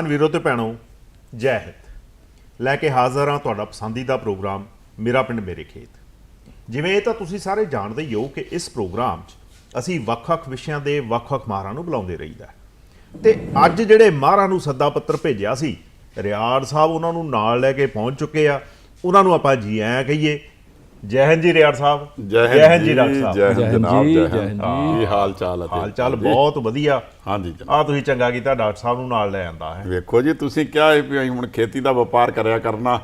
ਕਿਸਾਨ ਵੀਰੋ ਤੇ ਭੈਣੋ, ਜੈ ਹਿੰਦ। ਲੈ ਕੇ ਹਾਜ਼ਰ ਹਾਂ ਤੁਹਾਡਾ ਪਸੰਦੀਦਾ ਪ੍ਰੋਗਰਾਮ, ਮੇਰਾ ਪਿੰਡ ਮੇਰੇ ਖੇਤ। ਜਿਵੇਂ ਇਹ ਤਾਂ ਤੁਸੀਂ ਸਾਰੇ ਜਾਣਦੇ ਹੀ ਹੋ ਕਿ ਇਸ ਪ੍ਰੋਗਰਾਮ 'ਚ ਅਸੀਂ ਵੱਖ-ਵੱਖ ਵਿਸ਼ਿਆਂ ਦੇ ਵੱਖ-ਵੱਖ ਮਾਹਰਾਂ ਨੂੰ ਬੁਲਾਉਂਦੇ ਰਹੀਦਾ ਤੇ ਅੱਜ ਜਿਹੜੇ ਮਾਹਰਾਂ ਨੂੰ ਸੱਦਾ ਪੱਤਰ ਭੇਜਿਆ ਸੀ, ਰਿਆੜ ਸਾਹਿਬ ਉਹਨਾਂ ਨੂੰ ਨਾਲ ਲੈ ਕੇ ਪਹੁੰਚ ਚੁੱਕੇ ਆ। ਉਹਨਾਂ ਨੂੰ ਆਪਾਂ ਜੀ ਐਂ ਕਹੀਏ ਜੈ ਹਿੰਦ ਜੀ ਰਿਆੜ ਸਾਹਿਬ। ਜੈ ਹਿੰਦ ਜੀ ਡਾਕਟਰ ਸਾਹਿਬ। ਜੈ ਹਿੰਦ ਜੈ ਹਿੰਦ ਜਨਾਬ ਜੀ, ਜੈ ਜੈ ਹਿੰਦ ਹਿੰਦ ਕੀ ਹਾਲ ਚਾਲ ਹੈ ਹਾਲ ਚਾਲ ਬਹੁਤ ਵਧੀਆ। ਹਾਂਜੀ ਜਨਾਬ। ਆ ਤੁਸੀਂ ਚੰਗਾ ਕੀਤਾ ਡਾਕਟਰ ਸਾਹਿਬ ਨੂੰ ਨਾਲ ਲੈ ਆਂਦਾ ਹੈ। ਵੇਖੋ ਜੀ ਤੁਸੀਂ ਕਿਹਾ ਹੈ ਵੀ ਹੁਣ ਖੇਤੀ ਦਾ ਵਪਾਰ ਕਰਿਆ ਕਰਨਾ।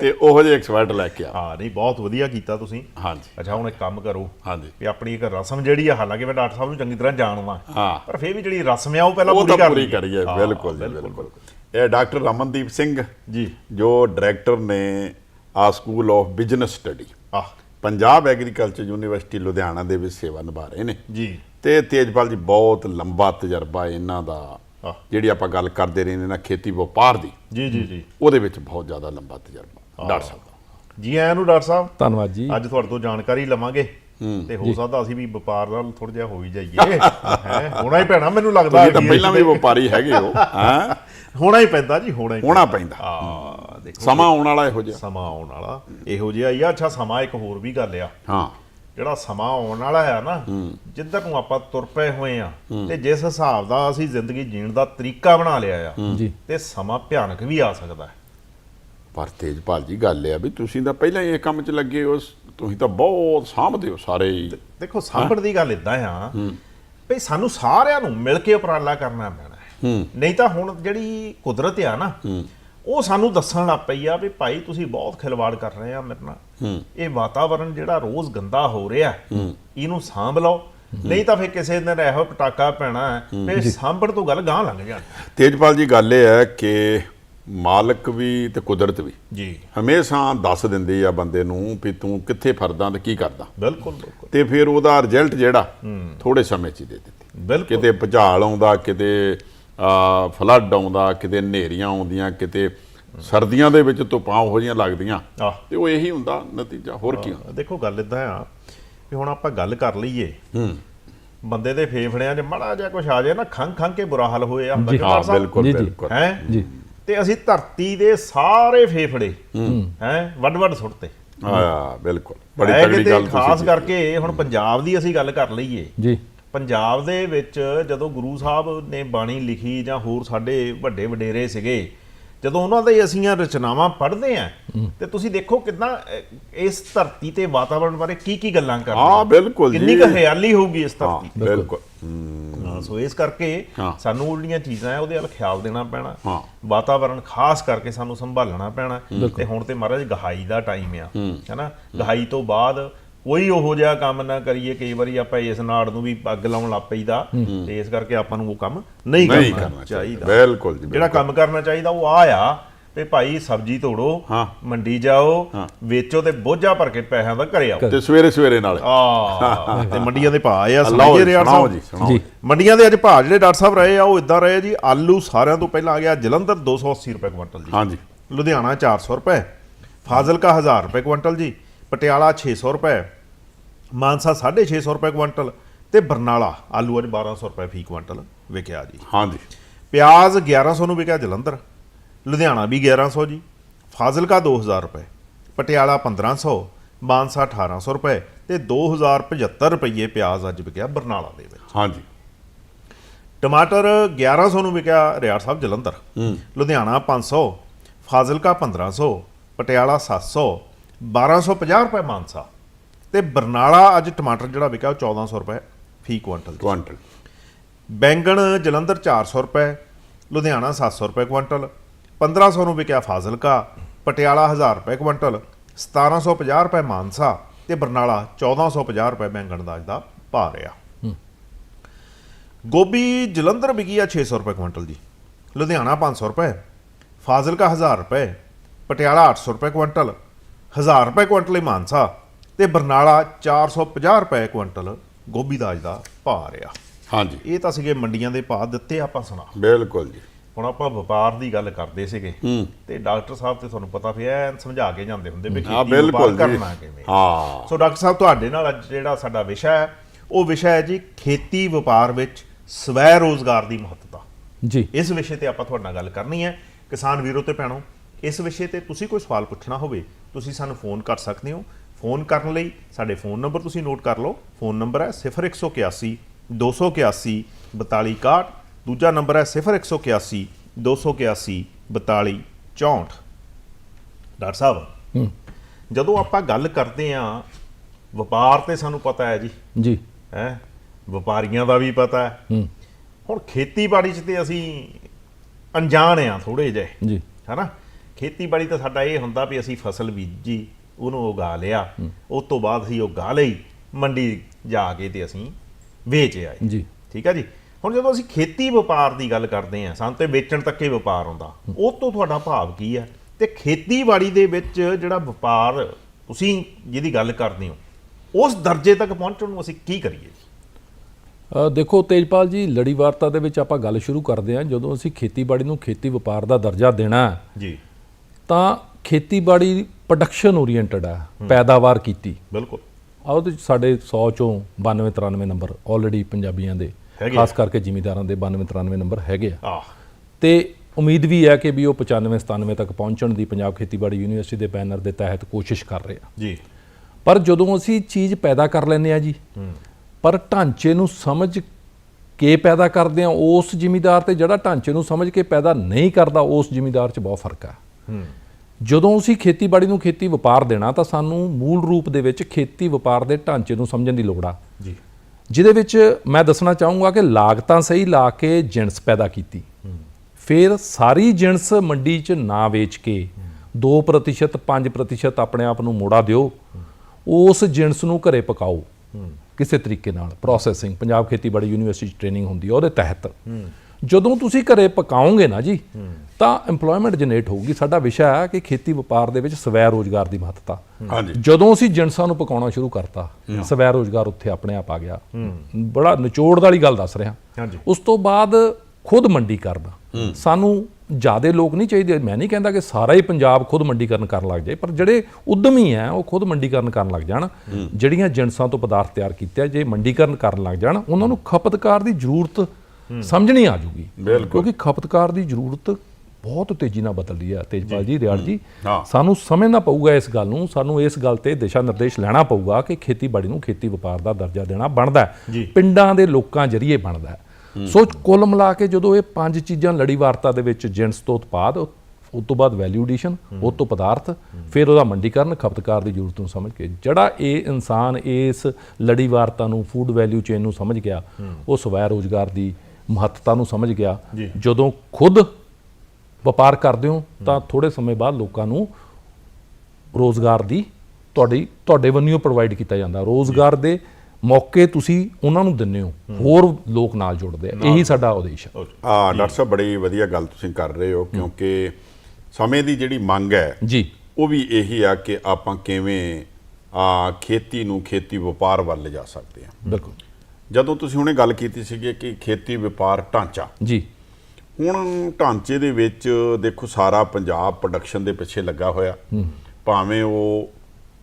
ਤੇ ਉਹੋ ਜਿਹੇ ਐਕਸਪਰਟ ਲੈ ਕੇ ਆ। ਹਾਂ ਨਹੀਂ ਬਹੁਤ ਵਧੀਆ ਕੀਤਾ ਤੁਸੀਂ। ਹਾਂਜੀ। ਅੱਛਾ ਹੁਣ ਇੱਕ ਕੰਮ ਕਰੋ ਹਾਂਜੀ। ਵੀ ਆਪਣੀ ਇੱਕ ਰਸਮ ਜਿਹੜੀ ਆ ਹਾਲਾਂਕਿ ਮੈਂ ਡਾਕਟਰ ਸਾਹਿਬ ਨੂੰ ਚੰਗੀ ਤਰ੍ਹਾਂ ਜਾਣਦਾ। ਹਾਂ। ਪਰ ਫੇਰ ਵੀ ਜਿਹੜੀ ਰਸਮ ਆ ਉਹ ਪਹਿਲਾਂ ਉਹ ਪੂਰੀ ਤਾਂ ਕਰ ਪੂਰੀ। ਕਰੀਏ ਬਿਲਕੁਲ ਜੀ ਬਿਲਕੁਲ। ਇਹ ਡਾਕਟਰ ਰਮਨਦੀਪ ਸਿੰਘ ਜੀ। ਜੋ ਡਾਇਰੈਕਟਰ ਨੇ ਆ ਸਕੂਲ ਆਫ ਬਿਜ਼ਨਸ ਸਟੱਡੀ ਆਹ। ਪੰਜਾਬ ਐਗਰੀਕਲਚਰ ਯੂਨੀਵਰਸਿਟੀ ਲੁਧਿਆਣਾ ਦੇ ਵਿੱਚ ਸੇਵਾ ਨਿਭਾ ਰਹੇ ਨੇ। ਜੀ। ਤੇ ਤੇਜਪਾਲ ਜੀ ਬਹੁਤ ਲੰਬਾ ਤਜਰਬਾ ਇਹਨਾਂ ਦਾ। ਜਿਹੜੀ ਆਪਾਂ ਗੱਲ ਕਰਦੇ ਰਹੇ ਨੇ ਨਾ ਖੇਤੀ ਵਪਾਰ ਦੀ। ਜੀ ਜੀ ਜੀ। ਉਹਦੇ ਵਿੱਚ ਬਹੁਤ ਜ਼ਿਆਦਾ ਲੰਬਾ ਤਜਰਬਾ ਡਾਕਟਰ ਸਾਹਿਬ ਜੀ ਆਇਆਂ ਨੂੰ ਡਾਕਟਰ ਸਾਹਿਬ ਧੰਨਵਾਦ ਜੀ। ਅੱਜ ਤੁਹਾਡੇ ਤੋਂ ਜਾਣਕਾਰੀ ਲਵਾਂਗੇ। ਤੇ ਹੋ ਸਕਦਾ ਅਸੀਂ ਵੀ ਵਪਾਰ ਨਾਲ ਥੋੜਾ ਜਿਹਾ ਹੋ ਹੀ ਜਾਈਏ। ਹੈ ਹੋਣਾ ਹੀ ਪੈਣਾ ਮੈਨੂੰ ਲੱਗਦਾ ਤੁਸੀਂ ਤਾਂ ਪਹਿਲਾਂ ਵੀ ਵਪਾਰੀ ਹੈਗੇ ਹੋ ਹਾਂ? ਹੋਣਾ ਹੀ ਪੈਂਦਾ ਜੀ ਹੋਣਾ ਹੀ ਹੋਣਾ ਪੈਂਦਾ। ਆ ਦੇਖੋ ਸਮਾਂ ਆਉਣ ਵਾਲਾ ਇਹੋ ਜਿਹਾ। ਸਮਾਂ ਆਉਣ ਵਾਲਾ। ਇਹੋ ਜਿਹਾ ਹੀ ਆ। ਅੱਛਾ ਸਮਾਂ ਇੱਕ ਹੋਰ ਵੀ ਗੱਲ ਆ। ਹਾਂ। ਜਿਹੜਾ ਸਮਾਂ ਆਉਣ ਵਾਲਾ ਆ ਨਾ ਜਿੱਧਰ ਨੂੰ ਆਪਾਂ ਤੁਰ ਪਏ ਹੋਏ ਆ ਤੇ ਜਿਸ ਹਿਸਾਬ ਦਾ ਅਸੀਂ ਜ਼ਿੰਦਗੀ ਜੀਣ ਦਾ ਤਰੀਕਾ ਬਣਾ ਲਿਆ ਆ ਤੇ ਸਮਾਂ ਭਿਆਨਕ ਵੀ ਆ ਸਕਦਾ ਹੈ। ਪਰ ਤੇਜਪਾਲ ਜੀ ਗੱਲ ਇਹ ਆ ਵੀ ਤੁਸੀਂ ਤਾਂ ਪਹਿਲਾਂ ਹੀ ਇਹ ਕੰਮ 'ਚ ਲੱਗੇ ਹੋ ਤੁਸੀਂ ਤਾਂ ਬਹੁਤ ਸਾਂਭਦੇ ਹੋ ਸਾਰੇ ਹੀ। ਦੇਖੋ ਸਾਂਭਣ ਦੀ ਗੱਲ ਇਦਾਂ ਆ ਭਈ ਸਾਨੂੰ ਸਾਰਿਆਂ ਨੂੰ ਮਿਲ ਕੇ ਉਪਰਾਲਾ ਕਰਨਾ ਪੈਣਾ ਹੂੰ। ਨਹੀਂ ਤਾਂ ਹੁਣ ਜਿਹੜੀ ਕੁਦਰਤ ਆ ਨਾ ਉਹ ਸਾਨੂੰ ਦੱਸਣ ਲੱਗ ਪਈ ਆ ਵੀ ਭਾਈ ਤੁਸੀਂ ਬਹੁਤ ਖਿਲਵਾੜ ਕਰ ਰਹੇ ਆ ਮੇਰੇ ਨਾਲ। ਹੂੰ। ਇਹ ਵਾਤਾਵਰਣ ਜਿਹੜਾ ਰੋਜ਼ ਗੰਦਾ ਹੋ ਰਿਹਾ ਇਹਨੂੰ ਸਾਂਭ ਲਓ। ਨਹੀਂ ਤਾਂ ਫਿਰ ਕਿਸੇ ਦਿਨ ਇਹੋ ਪਟਾਕਾ ਪੈਣਾ ਹੈ, ਫਿਰ ਸਾਂਭਣ ਤੋਂ ਗੱਲ ਗਾਂ ਲੰਘ ਜਾਣੀ। ਤੇਜਪਾਲ ਜੀ ਗੱਲ ਇਹ ਹੈ ਕਿ ਮਾਲਕ ਵੀ ਤੇ ਕੁਦਰਤ ਵੀ ਜੀ। ਹਮੇਸ਼ਾ ਦੱਸ ਦਿੰਦੀ ਆ ਬੰਦੇ ਨੂੰ ਵੀ ਤੂੰ ਕਿੱਥੇ ਫਰਦਾ ਤੇ ਕੀ ਕਰਦਾ। ਬਿਲਕੁਲ ਬਿਲਕੁਲ। ਤੇ ਫਿਰ ਉਹਦਾ ਰਿਜ਼ਲਟ ਜਿਹੜਾ ਥੋੜੇ ਸਮੇਂ 'ਚ ਹੀ ਦੇ ਬਿਲਕੁਲ। ਕਿਤੇ ਭੁਚਾਲ ਆਉਂਦਾ ਕਿਤੇ ਫਲੱਡ ਆਉਂਦਾ ਕਿਤੇ ਹਨੇਰੀਆਂ ਆਉਂਦੀਆਂ ਕਿਤੇ ਸਰਦੀਆਂ ਦੇ ਵਿੱਚ ਧੁੱਪਾਂ ਉਹੋ ਜਿਹੀਆਂ ਲੱਗਦੀਆਂ। ਤੇ ਉਹ ਇਹੀ ਹੁੰਦਾ ਨਤੀਜਾ ਹੋਰ ਕੀ ਹੁੰਦਾ? ਦੇਖੋ ਗੱਲ ਇਦਾਂ ਆ ਵੀ ਹੁਣ ਆਪਾਂ ਗੱਲ ਕਰ ਲਈਏ। ਹੂੰ। ਬੰਦੇ ਦੇ ਫੇਫੜਿਆਂ 'ਚ ਮਾੜਾ ਜਿਹਾ ਕੁਝ ਆ ਜਾਏ ਨਾ ਖੰਘ ਖੰਘ ਕੇ ਬੁਰਾ ਹਾਲ ਹੋਏ ਆ ਜੀ, ਹਾਂ ਬਿਲਕੁਲ ਜੀ, ਜੀ। ਬਿਲਕੁਲ। ਹੈ? ਜੀ। ਤੇ ਅਸੀਂ ਧਰਤੀ ਦੇ ਸਾਰੇ ਫੇਫੜੇ ਹੈ। ਵੱਡ ਵੱਡ ਸੁੱਟਤੇ ਹਾਂ ਬਿਲਕੁਲ। ਬੜੀ ਹੈ ਤਗੜੀ ਗੱਲ ਤੁਸੀਂ ਖਾਸ। ਕਰਕੇ ਹੁਣ ਪੰਜਾਬ ਦੀ ਅਸੀਂ ਗੱਲ ਕਰ ਲਈਏ। ਜੀ। ਪੰਜਾਬ ਦੇ ਵਿੱਚ ਜਦੋਂ ਗੁਰੂ ਸਾਹਿਬ ਨੇ ਬਾਣੀ ਲਿਖੀ ਜਾਂ ਹੋਰ ਸਾਡੇ ਵੱਡੇ ਵਡੇਰੇ ਸੀਗੇ ਜਦੋਂ ਉਹਨਾਂ ਦੇ ਅਸੀਂ ਇਹ ਰਚਨਾਵਾਂ ਪੜ੍ਹਦੇ ਆ ਤੇ ਤੁਸੀਂ ਦੇਖੋ ਕਿਦਾਂ ਇਸ ਧਰਤੀ ਤੇ ਵਾਤਾਵਰਣ ਬਾਰੇ ਕੀ ਕੀ ਗੱਲਾਂ ਕਰਦੇ ਹਾਂ ਬਿਲਕੁਲ ਜੀ। ਕਿੰਨੀ ਕੁ ਹੋਊਗੀ ਇਸ ਧਰਤੀ ਬਿਲਕੁਲ। ਹੂੰ, ਸੋ ਇਸ ਕਰਕੇ। ਸਾਨੂੰ ਜਿਹੜੀਆਂ ਚੀਜ਼ਾਂ ਆ ਉਹਦੇ ਵੱਲ ਖਿਆਲ ਦੇਣਾ ਪੈਣਾ। ਹਾਂ। ਵਾਤਾਵਰਣ ਖਾਸ ਕਰਕੇ ਸਾਨੂੰ ਸੰਭਾਲਣਾ ਪੈਣਾ। ਤੇ ਹੁਣ ਤੇ ਮਹਾਰਾਜ ਗਹਾਈ ਦਾ ਟਾਈਮ ਆ ਹੈਨਾ? ਗਹਾਈ ਤੋਂ ਬਾਅਦ ਕੋਈ ਉਹੋ ਜਿਹਾ ਕੰਮ ਨਾ ਕਰੀਏ ਕਈ ਵਾਰੀ ਆਪਾਂ ਇਸ ਨਾੜ ਨੂੰ ਵੀ ਅੱਗ ਲਾਉਣ ਲੱਗ ਪਈਦਾ ਤੇ ਇਸ ਕਰਕੇ ਆਪਾਂ ਨੂੰ ਉਹ ਕੰਮ ਨਹੀਂ ਕਰਨਾ ਚਾਹੀਦਾ। ਬਿਲਕੁਲ ਜੀ ਜਿਹੜਾ। ਕੰਮ ਕਰਨਾ ਚਾਹੀਦਾ ਉਹ ਆ ਆ ਵੀ ਭਾਈ ਸਬਜ਼ੀ ਤੋੜੋ ਹਾਂ। ਮੰਡੀ ਜਾਓ। ਵੇਚੋ ਤੇ ਬੋਝਾ ਭਰ ਕੇ ਪੈਸਿਆਂ ਦਾ ਘਰੇ ਆਓ। ਤੇ ਸਵੇਰੇ ਸਵੇਰੇ ਨਾਲ। ਆ ਤੇ ਮੰਡੀਆਂ ਦੇ ਭਾਅ ਆ ਸੁਣਾਈਏ ਜੀ, ਰਿਆੜ ਸਾਹਿਬ? ਜੀ ਸੁਣਾਓ ਜੀ। ਮੰਡੀਆਂ ਦੇ ਅੱਜ ਭਾਅ ਜਿਹੜੇ ਡਾਕਟਰ ਸਾਹਿਬ ਰਹੇ ਆ ਉਹ ਇਦਾਂ ਰਹੇ ਜੀ ਆਲੂ ਸਾਰਿਆਂ ਤੋਂ ਪਹਿਲਾਂ ਆ ਗਿਆ ਜਲੰਧਰ 280 ਰੁਪਏ ਕੁਇੰਟਲ ਜੀ। ਹਾਂਜੀ। ਲੁਧਿਆਣਾ 400 ਰੁਪਏ ਫਾਜ਼ਿਲਕਾ 1000 ਰੁਪਏ ਕੁਇੰਟਲ ਜੀ ਪਟਿਆਲਾ 600 ਰੁਪਏ ਮਾਨਸਾ 650 ਰੁਪਏ ਕੁਇੰਟਲ ਤੇ ਬਰਨਾਲਾ ਆਲੂ ਅੱਜ 1200 ਰੁਪਏ ਫੀ ਕੁਇੰਟਲ ਵਿਕਿਆ ਜੀ। ਹਾਂਜੀ। ਪਿਆਜ਼ 1100 ਨੂੰ ਵਿਕਿਆ ਜਲੰਧਰ ਲੁਧਿਆਣਾ ਵੀ 1100 ਜੀ ਫਾਜ਼ਿਲਕਾ 2000 ਰੁਪਏ ਪਟਿਆਲਾ 1500 ਮਾਨਸਾ 1800 ਰੁਪਏ ਤੇ 2075 ਰੁਪਏ ਪਿਆਜ਼ ਅੱਜ ਵਿਕਿਆ ਬਰਨਾਲਾ ਦੇ ਵਿੱਚ। ਹਾਂਜੀ। ਟਮਾਟਰ 1100 ਨੂੰ ਵਿਕਿਆ ਰਿਆੜ ਸਾਹਿਬ ਜਲੰਧਰ ਲੁਧਿਆਣਾ 500 ਫਾਜ਼ਿਲਕਾ 1500 ਪਟਿਆਲਾ 700 1250 ਰੁਪਏ ਮਾਨਸਾ। ਤੇ ਬਰਨਾਲਾ ਅੱਜ ਟਮਾਟਰ ਜਿਹੜਾ ਵਿਕਿਆ ਉਹ 1400 ਰੁਪਏ ਫੀ ਕੁਇੰਟਲ ਜੀ। ਕੁਆਂਟਲ। ਬੈਂਗਣ ਜਲੰਧਰ 400 ਰੁਪਏ ਲੁਧਿਆਣਾ 700 ਰੁਪਏ ਕੁਇੰਟਲ 1500 ਨੂੰ ਵਿਕਿਆ ਫਾਜ਼ਿਲਕਾ ਪਟਿਆਲਾ 1000 ਰੁਪਏ ਕੁਇੰਟਲ 1750 ਰੁਪਏ ਮਾਨਸਾ ਤੇ ਬਰਨਾਲਾ 1450 ਰੁਪਏ ਬੈਂਗਣ ਦਾ ਅੱਜ ਦਾ ਭਾਅ ਰਿਹਾ। ਗੋਭੀ ਜਲੰਧਰ ਵਿਕੀ ਆ 600 ਰੁਪਏ ਕੁਇੰਟਲ ਜੀ ਲੁਧਿਆਣਾ 500 ਰੁਪਏ ਫਾਜ਼ਿਲਕਾ 1000 ਰੁਪਏ ਪਟਿਆਲਾ 800 ਰੁਪਏ ਕੁਇੰਟਲ 1000 ਰੁਪਏ ਕੁਇੰਟਲ ਹੀ ਮਾਨਸਾ ਤੇ ਬਰਨਾਲਾ 450 ਰੁਪਏ ਕੁਇੰਟਲ ਗੋਭੀ ਦਾ ਅੱਜ ਦਾ ਭਾਅ ਰਿਹਾ। ਹਾਂਜੀ। ਇਹ ਤਾਂ ਸੀਗੇ ਮੰਡੀਆਂ ਦੇ ਭਾਅ ਦਿੱਤੇ ਆਪਾਂ ਸੁਣਾ। ਬਿਲਕੁਲ ਜੀ। ਹੁਣ ਆਪਾਂ ਵਪਾਰ ਦੀ ਗੱਲ ਕਰਦੇ ਸੀਗੇ ਹੂੰ। ਤੇ ਡਾਕਟਰ ਸਾਹਿਬ ਤੇ ਤੁਹਾਨੂੰ ਪਤਾ ਪਿਆ ਐਨ ਸਮਝਾ ਕੇ ਜਾਂਦੇ ਹੁੰਦੇ ਵੀ ਖੇਤੀ ਵਪਾਰ ਬਿਲਕੁਲ ਜੀ। ਕਰਨਾ ਕਿਵੇਂ। ਹਾਂ। ਸੋ ਡਾਕਟਰ ਸਾਹਿਬ ਤੁਹਾਡੇ ਨਾਲ ਅੱਜ ਜਿਹੜਾ ਸਾਡਾ ਵਿਸ਼ਾ ਹੈ ਉਹ ਵਿਸ਼ਾ ਹੈ ਜੀ ਖੇਤੀ ਵਪਾਰ ਵਿੱਚ ਸਵੈ ਰੋਜ਼ਗਾਰ ਦੀ ਮਹੱਤਤਾ। ਜੀ। ਇਸ ਵਿਸ਼ੇ ਤੇ ਆਪਾਂ ਤੁਹਾਡੇ ਨਾਲ ਗੱਲ ਕਰਨੀ ਹੈ। ਕਿਸਾਨ ਵੀਰੋ ਤੇ ਭੈਣੋ ਇਸ ਵਿਸ਼ੇ ਤੇ ਤੁਸੀਂ ਕੋਈ ਸਵਾਲ ਪੁੱਛਣਾ ਹੋਵੇ ਤੁਸੀਂ ਸਾਨੂੰ ਫੋਨ ਕਰ ਸਕਦੇ ਹੋ। ਫੋਨ ਕਰਨ ਲਈ ਸਾਡੇ ਫੋਨ ਨੰਬਰ ਤੁਸੀਂ ਨੋਟ ਕਰ ਲਓ। ਫੋਨ ਨੰਬਰ ਹੈ 0181 281 4261 ਦੂਜਾ ਨੰਬਰ ਹੈ 0181 281 4264 ਡਾਕਟਰ ਸਾਹਿਬ ਜਦੋਂ ਆਪਾਂ ਗੱਲ ਕਰਦੇ ਆ ਵਪਾਰ ਤੇ ਸਾਨੂੰ ਪਤਾ ਹੈ ਜੀ। ਜੀ। ਹੈ? ਵਪਾਰੀਆਂ ਦਾ ਵੀ ਪਤਾ ਹੈ। ਹੂੰ। ਹੁਣ ਖੇਤੀਬਾੜੀ 'ਚ ਤੇ ਅਸੀਂ ਅਣਜਾਣ ਆ ਥੋੜੇ ਜਿਹੇ। ਜੀ। ਹਨਾ? ਖੇਤੀਬਾੜੀ ਤਾਂ ਸਾਡਾ ਇਹ ਹੁੰਦਾ ਵੀ ਅਸੀਂ ਫਸਲ ਬੀਜੀ ਉਹਨੂੰ ਉਗਾ ਲਿਆ। ਉਸ ਤੋਂ ਬਾਅਦ ਅਸੀਂ ਉਗਾ ਲਈ ਮੰਡੀ ਜਾ ਕੇ ਤੇ ਅਸੀਂ ਵੇਚ ਆਏ। ਜੀ। ਠੀਕ ਹੈ ਜੀ? ਹੁਣ ਜਦੋਂ ਅਸੀਂ ਖੇਤੀ ਵਪਾਰ ਦੀ ਗੱਲ ਕਰਦੇ ਹਾਂ ਸਾਨੂੰ ਤੇ ਵੇਚਣ ਤੱਕ ਹੀ ਵਪਾਰ ਹੁੰਦਾ ਉਹ ਤੋਂ ਤੁਹਾਡਾ ਭਾਵ ਕੀ ਹੈ? ਤੇ ਖੇਤੀਬਾੜੀ ਦੇ ਵਿੱਚ ਜਿਹੜਾ ਵਪਾਰ ਤੁਸੀਂ ਜਿਹਦੀ ਗੱਲ ਕਰਦੇ ਹੋ ਉਸ ਦਰਜੇ ਤੱਕ ਪਹੁੰਚਣ ਨੂੰ ਅਸੀਂ ਕੀ ਕਰੀਏ? ਜੀ ਦੇਖੋ ਤੇਜਪਾਲ ਜੀ ਲੜੀਵਾਰਤਾ ਦੇ ਵਿੱਚ ਆਪਾਂ ਗੱਲ ਸ਼ੁਰੂ ਕਰਦੇ ਹਾਂ। ਜਦੋਂ ਅਸੀਂ ਖੇਤੀਬਾੜੀ ਨੂੰ ਖੇਤੀ ਵਪਾਰ ਦਾ ਦਰਜਾ ਦੇਣਾ ਜੀ। ਤਾਂ ਖੇਤੀਬਾੜੀ ਪ੍ਰੋਡਕਸ਼ਨ ਓਰੀਐਂਟਡ ਹੈ ਪੈਦਾਵਾਰ ਕੀਤੀ। ਬਿਲਕੁਲ। ਆ ਉਹਦੇ 'ਚ ਸਾਡੇ 100 ਚੋਂ 92 93 ਨੰਬਰ ਆਲਰੇਡੀ ਪੰਜਾਬੀਆਂ ਦੇ ਖਾਸ ਕਰਕੇ ਜ਼ਿਮੀਂਦਾਰਾਂ ਦੇ 92 93 ਨੰਬਰ ਹੈਗੇ ਆ। ਆਹ। ਤੇ ਉਮੀਦ ਵੀ ਹੈ ਕਿ ਵੀ ਉਹ 95 97 ਤੱਕ ਪਹੁੰਚਣ ਦੀ ਪੰਜਾਬ ਖੇਤੀਬਾੜੀ ਯੂਨੀਵਰਸਿਟੀ ਦੇ ਬੈਨਰ ਦੇ ਤਹਿਤ ਕੋਸ਼ਿਸ਼ ਕਰ ਰਹੇ ਆ। ਜੀ। ਪਰ ਜਦੋਂ ਅਸੀਂ ਚੀਜ਼ ਪੈਦਾ ਕਰ ਲੈਂਦੇ ਆ ਜੀ ਪਰ ਢਾਂਚੇ ਨੂੰ ਸਮਝ ਕੇ ਪੈਦਾ ਕਰਦੇ ਆ ਉਸ ਜ਼ਿਮੀਦਾਰ ਤੇ ਜਿਹੜਾ ਢਾਂਚੇ ਨੂੰ ਸਮਝ ਕੇ ਪੈਦਾ ਨਹੀਂ ਕਰਦਾ ਉਸ ਜ਼ਿਮੀਦਾਰ 'ਚ ਬਹੁਤ ਫ਼ਰਕ ਆ। ਜਦੋਂ ਅਸੀਂ ਖੇਤੀਬਾੜੀ ਨੂੰ ਖੇਤੀ ਵਪਾਰ ਦੇਣਾ ਤਾਂ ਸਾਨੂੰ ਮੂਲ ਰੂਪ ਦੇ ਵਿੱਚ ਖੇਤੀ ਵਪਾਰ ਦੇ ਢਾਂਚੇ ਨੂੰ ਸਮਝਣ ਦੀ ਲੋੜ ਆ। ਜੀ। ਜਿਹਦੇ ਵਿੱਚ ਮੈਂ ਦੱਸਣਾ ਚਾਹੂੰਗਾ ਕਿ ਲਾਗਤਾਂ ਸਹੀ ਲਾ ਕੇ ਜਿਣਸ ਪੈਦਾ ਕੀਤੀ। ਫਿਰ ਸਾਰੀ ਜਿਣਸ ਮੰਡੀ 'ਚ ਨਾ ਵੇਚ ਕੇ 2% 5% ਆਪਣੇ ਆਪ ਨੂੰ ਮੋੜਾ ਦਿਓ। ਉਸ ਜਿਣਸ ਨੂੰ ਘਰੇ ਪਕਾਓ। ਕਿਸੇ ਤਰੀਕੇ ਨਾਲ ਪ੍ਰੋਸੈਸਿੰਗ ਪੰਜਾਬ ਖੇਤੀਬਾੜੀ ਯੂਨੀਵਰਸਿਟੀ ਟ੍ਰੇਨਿੰਗ ਹੁੰਦੀ ਹੈ ਉਹਦੇ ਤਹਿਤ। ਜਦੋਂ ਤੁਸੀਂ ਘਰੇ ਪਕਾਓਗੇ ਨਾ ਜੀ ਤਾਂ EMPLOYMENT ਜਨਰੇਟ ਹੋਊਗੀ। ਸਾਡਾ ਵਿਸ਼ਾ ਹੈ ਕਿ ਖੇਤੀ ਵਪਾਰ ਦੇ ਵਿੱਚ ਸਵੈ ਰੋਜ਼ਗਾਰ ਦੀ ਮਹੱਤਤਾ। ਜਦੋਂ ਅਸੀਂ ਜਿਣਸਾਂ ਨੂੰ ਪਕਾਉਣਾ ਸ਼ੁਰੂ ਕਰਤਾ ਸਵੈ ਰੋਜ਼ਗਾਰ ਉੱਥੇ ਆਪਣੇ ਆਪ ਆ ਗਿਆ। ਬੜਾ ਨਿਚੋੜ ਵਾਲੀ ਗੱਲ ਦੱਸ ਰਿਹਾ। ਉਸ ਤੋਂ ਬਾਅਦ ਖੁਦ ਮੰਡੀਕਰਨ ਸਾਨੂੰ ਜਿਆਦੇ ਲੋਕ ਨਹੀਂ ਚਾਹੀਦੇ। ਮੈਂ ਨਹੀਂ ਕਹਿੰਦਾ ਕਿ ਸਾਰਾ ਹੀ ਪੰਜਾਬ ਖੁਦ ਮੰਡੀਕਰਨ ਕਰਨ ਲੱਗ ਜਾਏ ਪਰ ਜਿਹੜੇ ਉਦਮੀ ਆ ਉਹ ਖੁਦ ਮੰਡੀਕਰਨ ਕਰਨ ਲੱਗ ਜਾਣ। ਜਿਹੜੀਆਂ ਜਿਣਸਾਂ ਤੋਂ ਪਦਾਰਥ ਤਿਆਰ ਕੀਤੇ ਜੇ ਮੰਡੀਕਰਨ ਕਰਨ ਲੱਗ ਜਾਣ ਉਹਨਾਂ ਨੂੰ ਖਪਤਕਾਰ ਦੀ ਜ਼ਰੂਰਤ ਸਮਝਣੀ ਆ ਜੂਗੀ। ਕਿਉਂਕਿ ਖਪਤਕਾਰ ਦੀ ਜ਼ਰੂਰਤ ਬਹੁਤ ਤੇਜ਼ੀ ਨਾਲ ਬਦਲ ਰਹੀ ਹੈ ਤੇਜਪਾਲ ਜੀ ਰਿਆੜ ਜੀ। ਸਾਨੂੰ ਸਮਝਣਾ ਪਊਗਾ ਇਸ ਗੱਲ ਨੂੰ ਸਾਨੂੰ ਇਸ ਗੱਲ ਤੇ ਦਿਸ਼ਾ ਨਿਰਦੇਸ਼ ਲੈਣਾ ਪਊਗਾ ਕਿ ਖੇਤੀਬਾੜੀ ਨੂੰ ਖੇਤੀ ਵਪਾਰ ਦਾ ਦਰਜਾ ਦੇਣਾ ਬਣਦਾ ਹੈ। ਪਿੰਡਾਂ ਦੇ ਲੋਕਾਂ ਜਰੀਏ ਬਣਦਾ ਹੈ। ਸੋ ਕੁੱਲ ਮਿਲਾ ਕੇ ਜਦੋਂ ਇਹ ਪੰਜ ਚੀਜ਼ਾਂ ਲੜੀਵਾਰਤਾ ਦੇ ਵਿੱਚ ਜਿਣਸ ਤੋਂ ਉਤਪਾਦ ਉਸ ਤੋਂ ਬਾਅਦ ਵੈਲਿਊ ਐਡੀਸ਼ਨ ਉਹ ਤੋਂ ਪਦਾਰਥ ਫਿਰ ਉਹਦਾ ਮੰਡੀਕਰਨ ਖਪਤਕਾਰ ਦੀ ਜ਼ਰੂਰਤ ਨੂੰ ਸਮਝ ਕੇ। ਜਿਹੜਾ ਇਹ ਇਨਸਾਨ ਇਸ ਲੜੀਵਾਰਤਾ ਨੂੰ ਫੂਡ ਵੈਲਿਊ ਚੇਨ ਨੂੰ ਸਮਝ ਗਿਆ ਉਹ ਸਵੈ ਰੋਜ਼ਗਾਰ ਦੀ ਮਹੱਤਤਾ ਨੂੰ ਸਮਝ ਗਿਆ। ਜਦੋਂ ਖੁਦ ਵਪਾਰ ਕਰਦੇ ਹੋ ਤਾਂ ਥੋੜੇ ਸਮੇਂ ਬਾਅਦ ਲੋਕਾਂ ਨੂੰ ਰੋਜ਼ਗਾਰ ਦੀ ਤੁਹਾਡੀ ਤੁਹਾਡੇ ਵੱਲੋਂ ਪ੍ਰੋਵਾਈਡ ਕੀਤਾ ਜਾਂਦਾ। ਰੋਜ਼ਗਾਰ ਦੇ ਮੌਕੇ ਤੁਸੀਂ ਉਹਨਾਂ ਨੂੰ ਦਿੰਦੇ ਹੋ ਹੋਰ ਲੋਕ ਨਾਲ ਜੁੜਦੇ ਆ। ਇਹੀ ਸਾਡਾ ਉਦੇਸ਼ ਹੈ। ਆ ਡਾਕਟਰ ਸਾਹਿਬ ਬੜੀ ਵਧੀਆ ਗੱਲ ਤੁਸੀਂ ਕਰ ਰਹੇ ਹੋ ਕਿਉਂਕਿ ਸਮੇਂ ਦੀ ਜਿਹੜੀ ਮੰਗ ਹੈ ਜੀ। ਉਹ ਵੀ ਇਹੀ ਆ ਕਿ ਆਪਾਂ ਕਿਵੇਂ ਆ ਖੇਤੀ ਨੂੰ ਖੇਤੀ ਵਪਾਰ ਵੱਲ ਲਿਜਾ ਸਕਦੇ ਹਾਂ। ਬਿਲਕੁਲ। ਜਦੋਂ ਤੁਸੀਂ ਹੁਣੇ ਗੱਲ ਕੀਤੀ ਸੀਗੀ ਕਿ ਖੇਤੀ ਵਪਾਰ ਢਾਂਚਾ। ਜੀ। ਹੁਣ ਢਾਂਚੇ ਦੇ ਵਿੱਚ ਦੇਖੋ ਸਾਰਾ ਪੰਜਾਬ ਪ੍ਰੋਡਕਸ਼ਨ ਦੇ ਪਿੱਛੇ ਲੱਗਾ ਹੋਇਆ। ਭਾਵੇਂ ਉਹ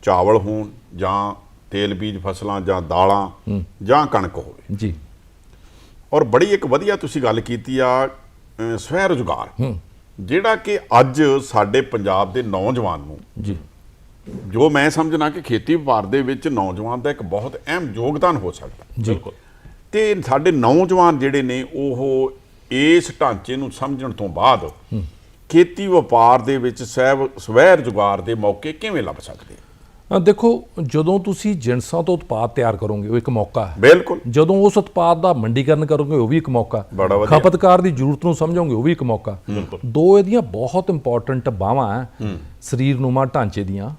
ਚਾਵਲ ਹੋਣ ਜਾਂ ਤੇਲ ਬੀਜ ਫਸਲਾਂ ਜਾਂ ਦਾਲਾਂ ਜਾਂ ਕਣਕ ਹੋਵੇ। ਜੀ। ਔਰ ਬੜੀ ਇੱਕ ਵਧੀਆ ਤੁਸੀਂ ਗੱਲ ਕੀਤੀ ਆ ਸਵੈ ਰੁਜ਼ਗਾਰ। ਜਿਹੜਾ ਕਿ ਅੱਜ ਸਾਡੇ ਪੰਜਾਬ ਦੇ ਨੌਜਵਾਨ ਨੂੰ ਜੀ। ਜੋ ਮੈਂ ਸਮਝਣਾ ਕਿ ਖੇਤੀ ਵਪਾਰ ਦੇ ਵਿੱਚ ਨੌਜਵਾਨ ਦਾ ਇੱਕ ਬਹੁਤ ਅਹਿਮ ਯੋਗਦਾਨ ਹੋ ਸਕਦਾ ਬਿਲਕੁਲ। ਤੇ ਸਾਡੇ ਨੌਜਵਾਨ ਜਿਹੜੇ ਨੇ ਉਹ ਇਸ ਢਾਂਚੇ ਨੂੰ ਸਮਝਣ ਤੋਂ ਬਾਅਦ ਖੇਤੀ ਵਪਾਰ ਦੇ ਵਿੱਚ ਸਵੈ ਸਵੈ ਰੁਜ਼ਗਾਰ ਦੇ ਮੌਕੇ ਕਿਵੇਂ ਲੱਭ ਸਕਦੇ ਦੇਖੋ ਜਦੋਂ ਤੁਸੀਂ ਜਿਣਸਾਂ ਤੋਂ ਉਤਪਾਦ ਤਿਆਰ ਕਰੋਗੇ ਉਹ ਇੱਕ ਮੌਕਾ ਹੈ। ਬਿਲਕੁਲ। ਜਦੋਂ ਉਸ ਉਤਪਾਦ ਦਾ ਮੰਡੀਕਰਨ ਕਰੋਗੇ ਉਹ ਵੀ ਇੱਕ ਮੌਕਾ। ਖਪਤਕਾਰ ਦੀ ਜ਼ਰੂਰਤ ਨੂੰ ਸਮਝੋਗੇ ਉਹ ਵੀ ਇੱਕ ਮੌਕਾ ਦੋ ਇਹਦੀਆਂ ਬਹੁਤ ਇੰਪੋਰਟੈਂਟ ਬਾਹਾਂ ਹੈ। ਸਰੀਰ ਨੂਮਾ ਢਾਂਚੇ ਦੀਆਂ।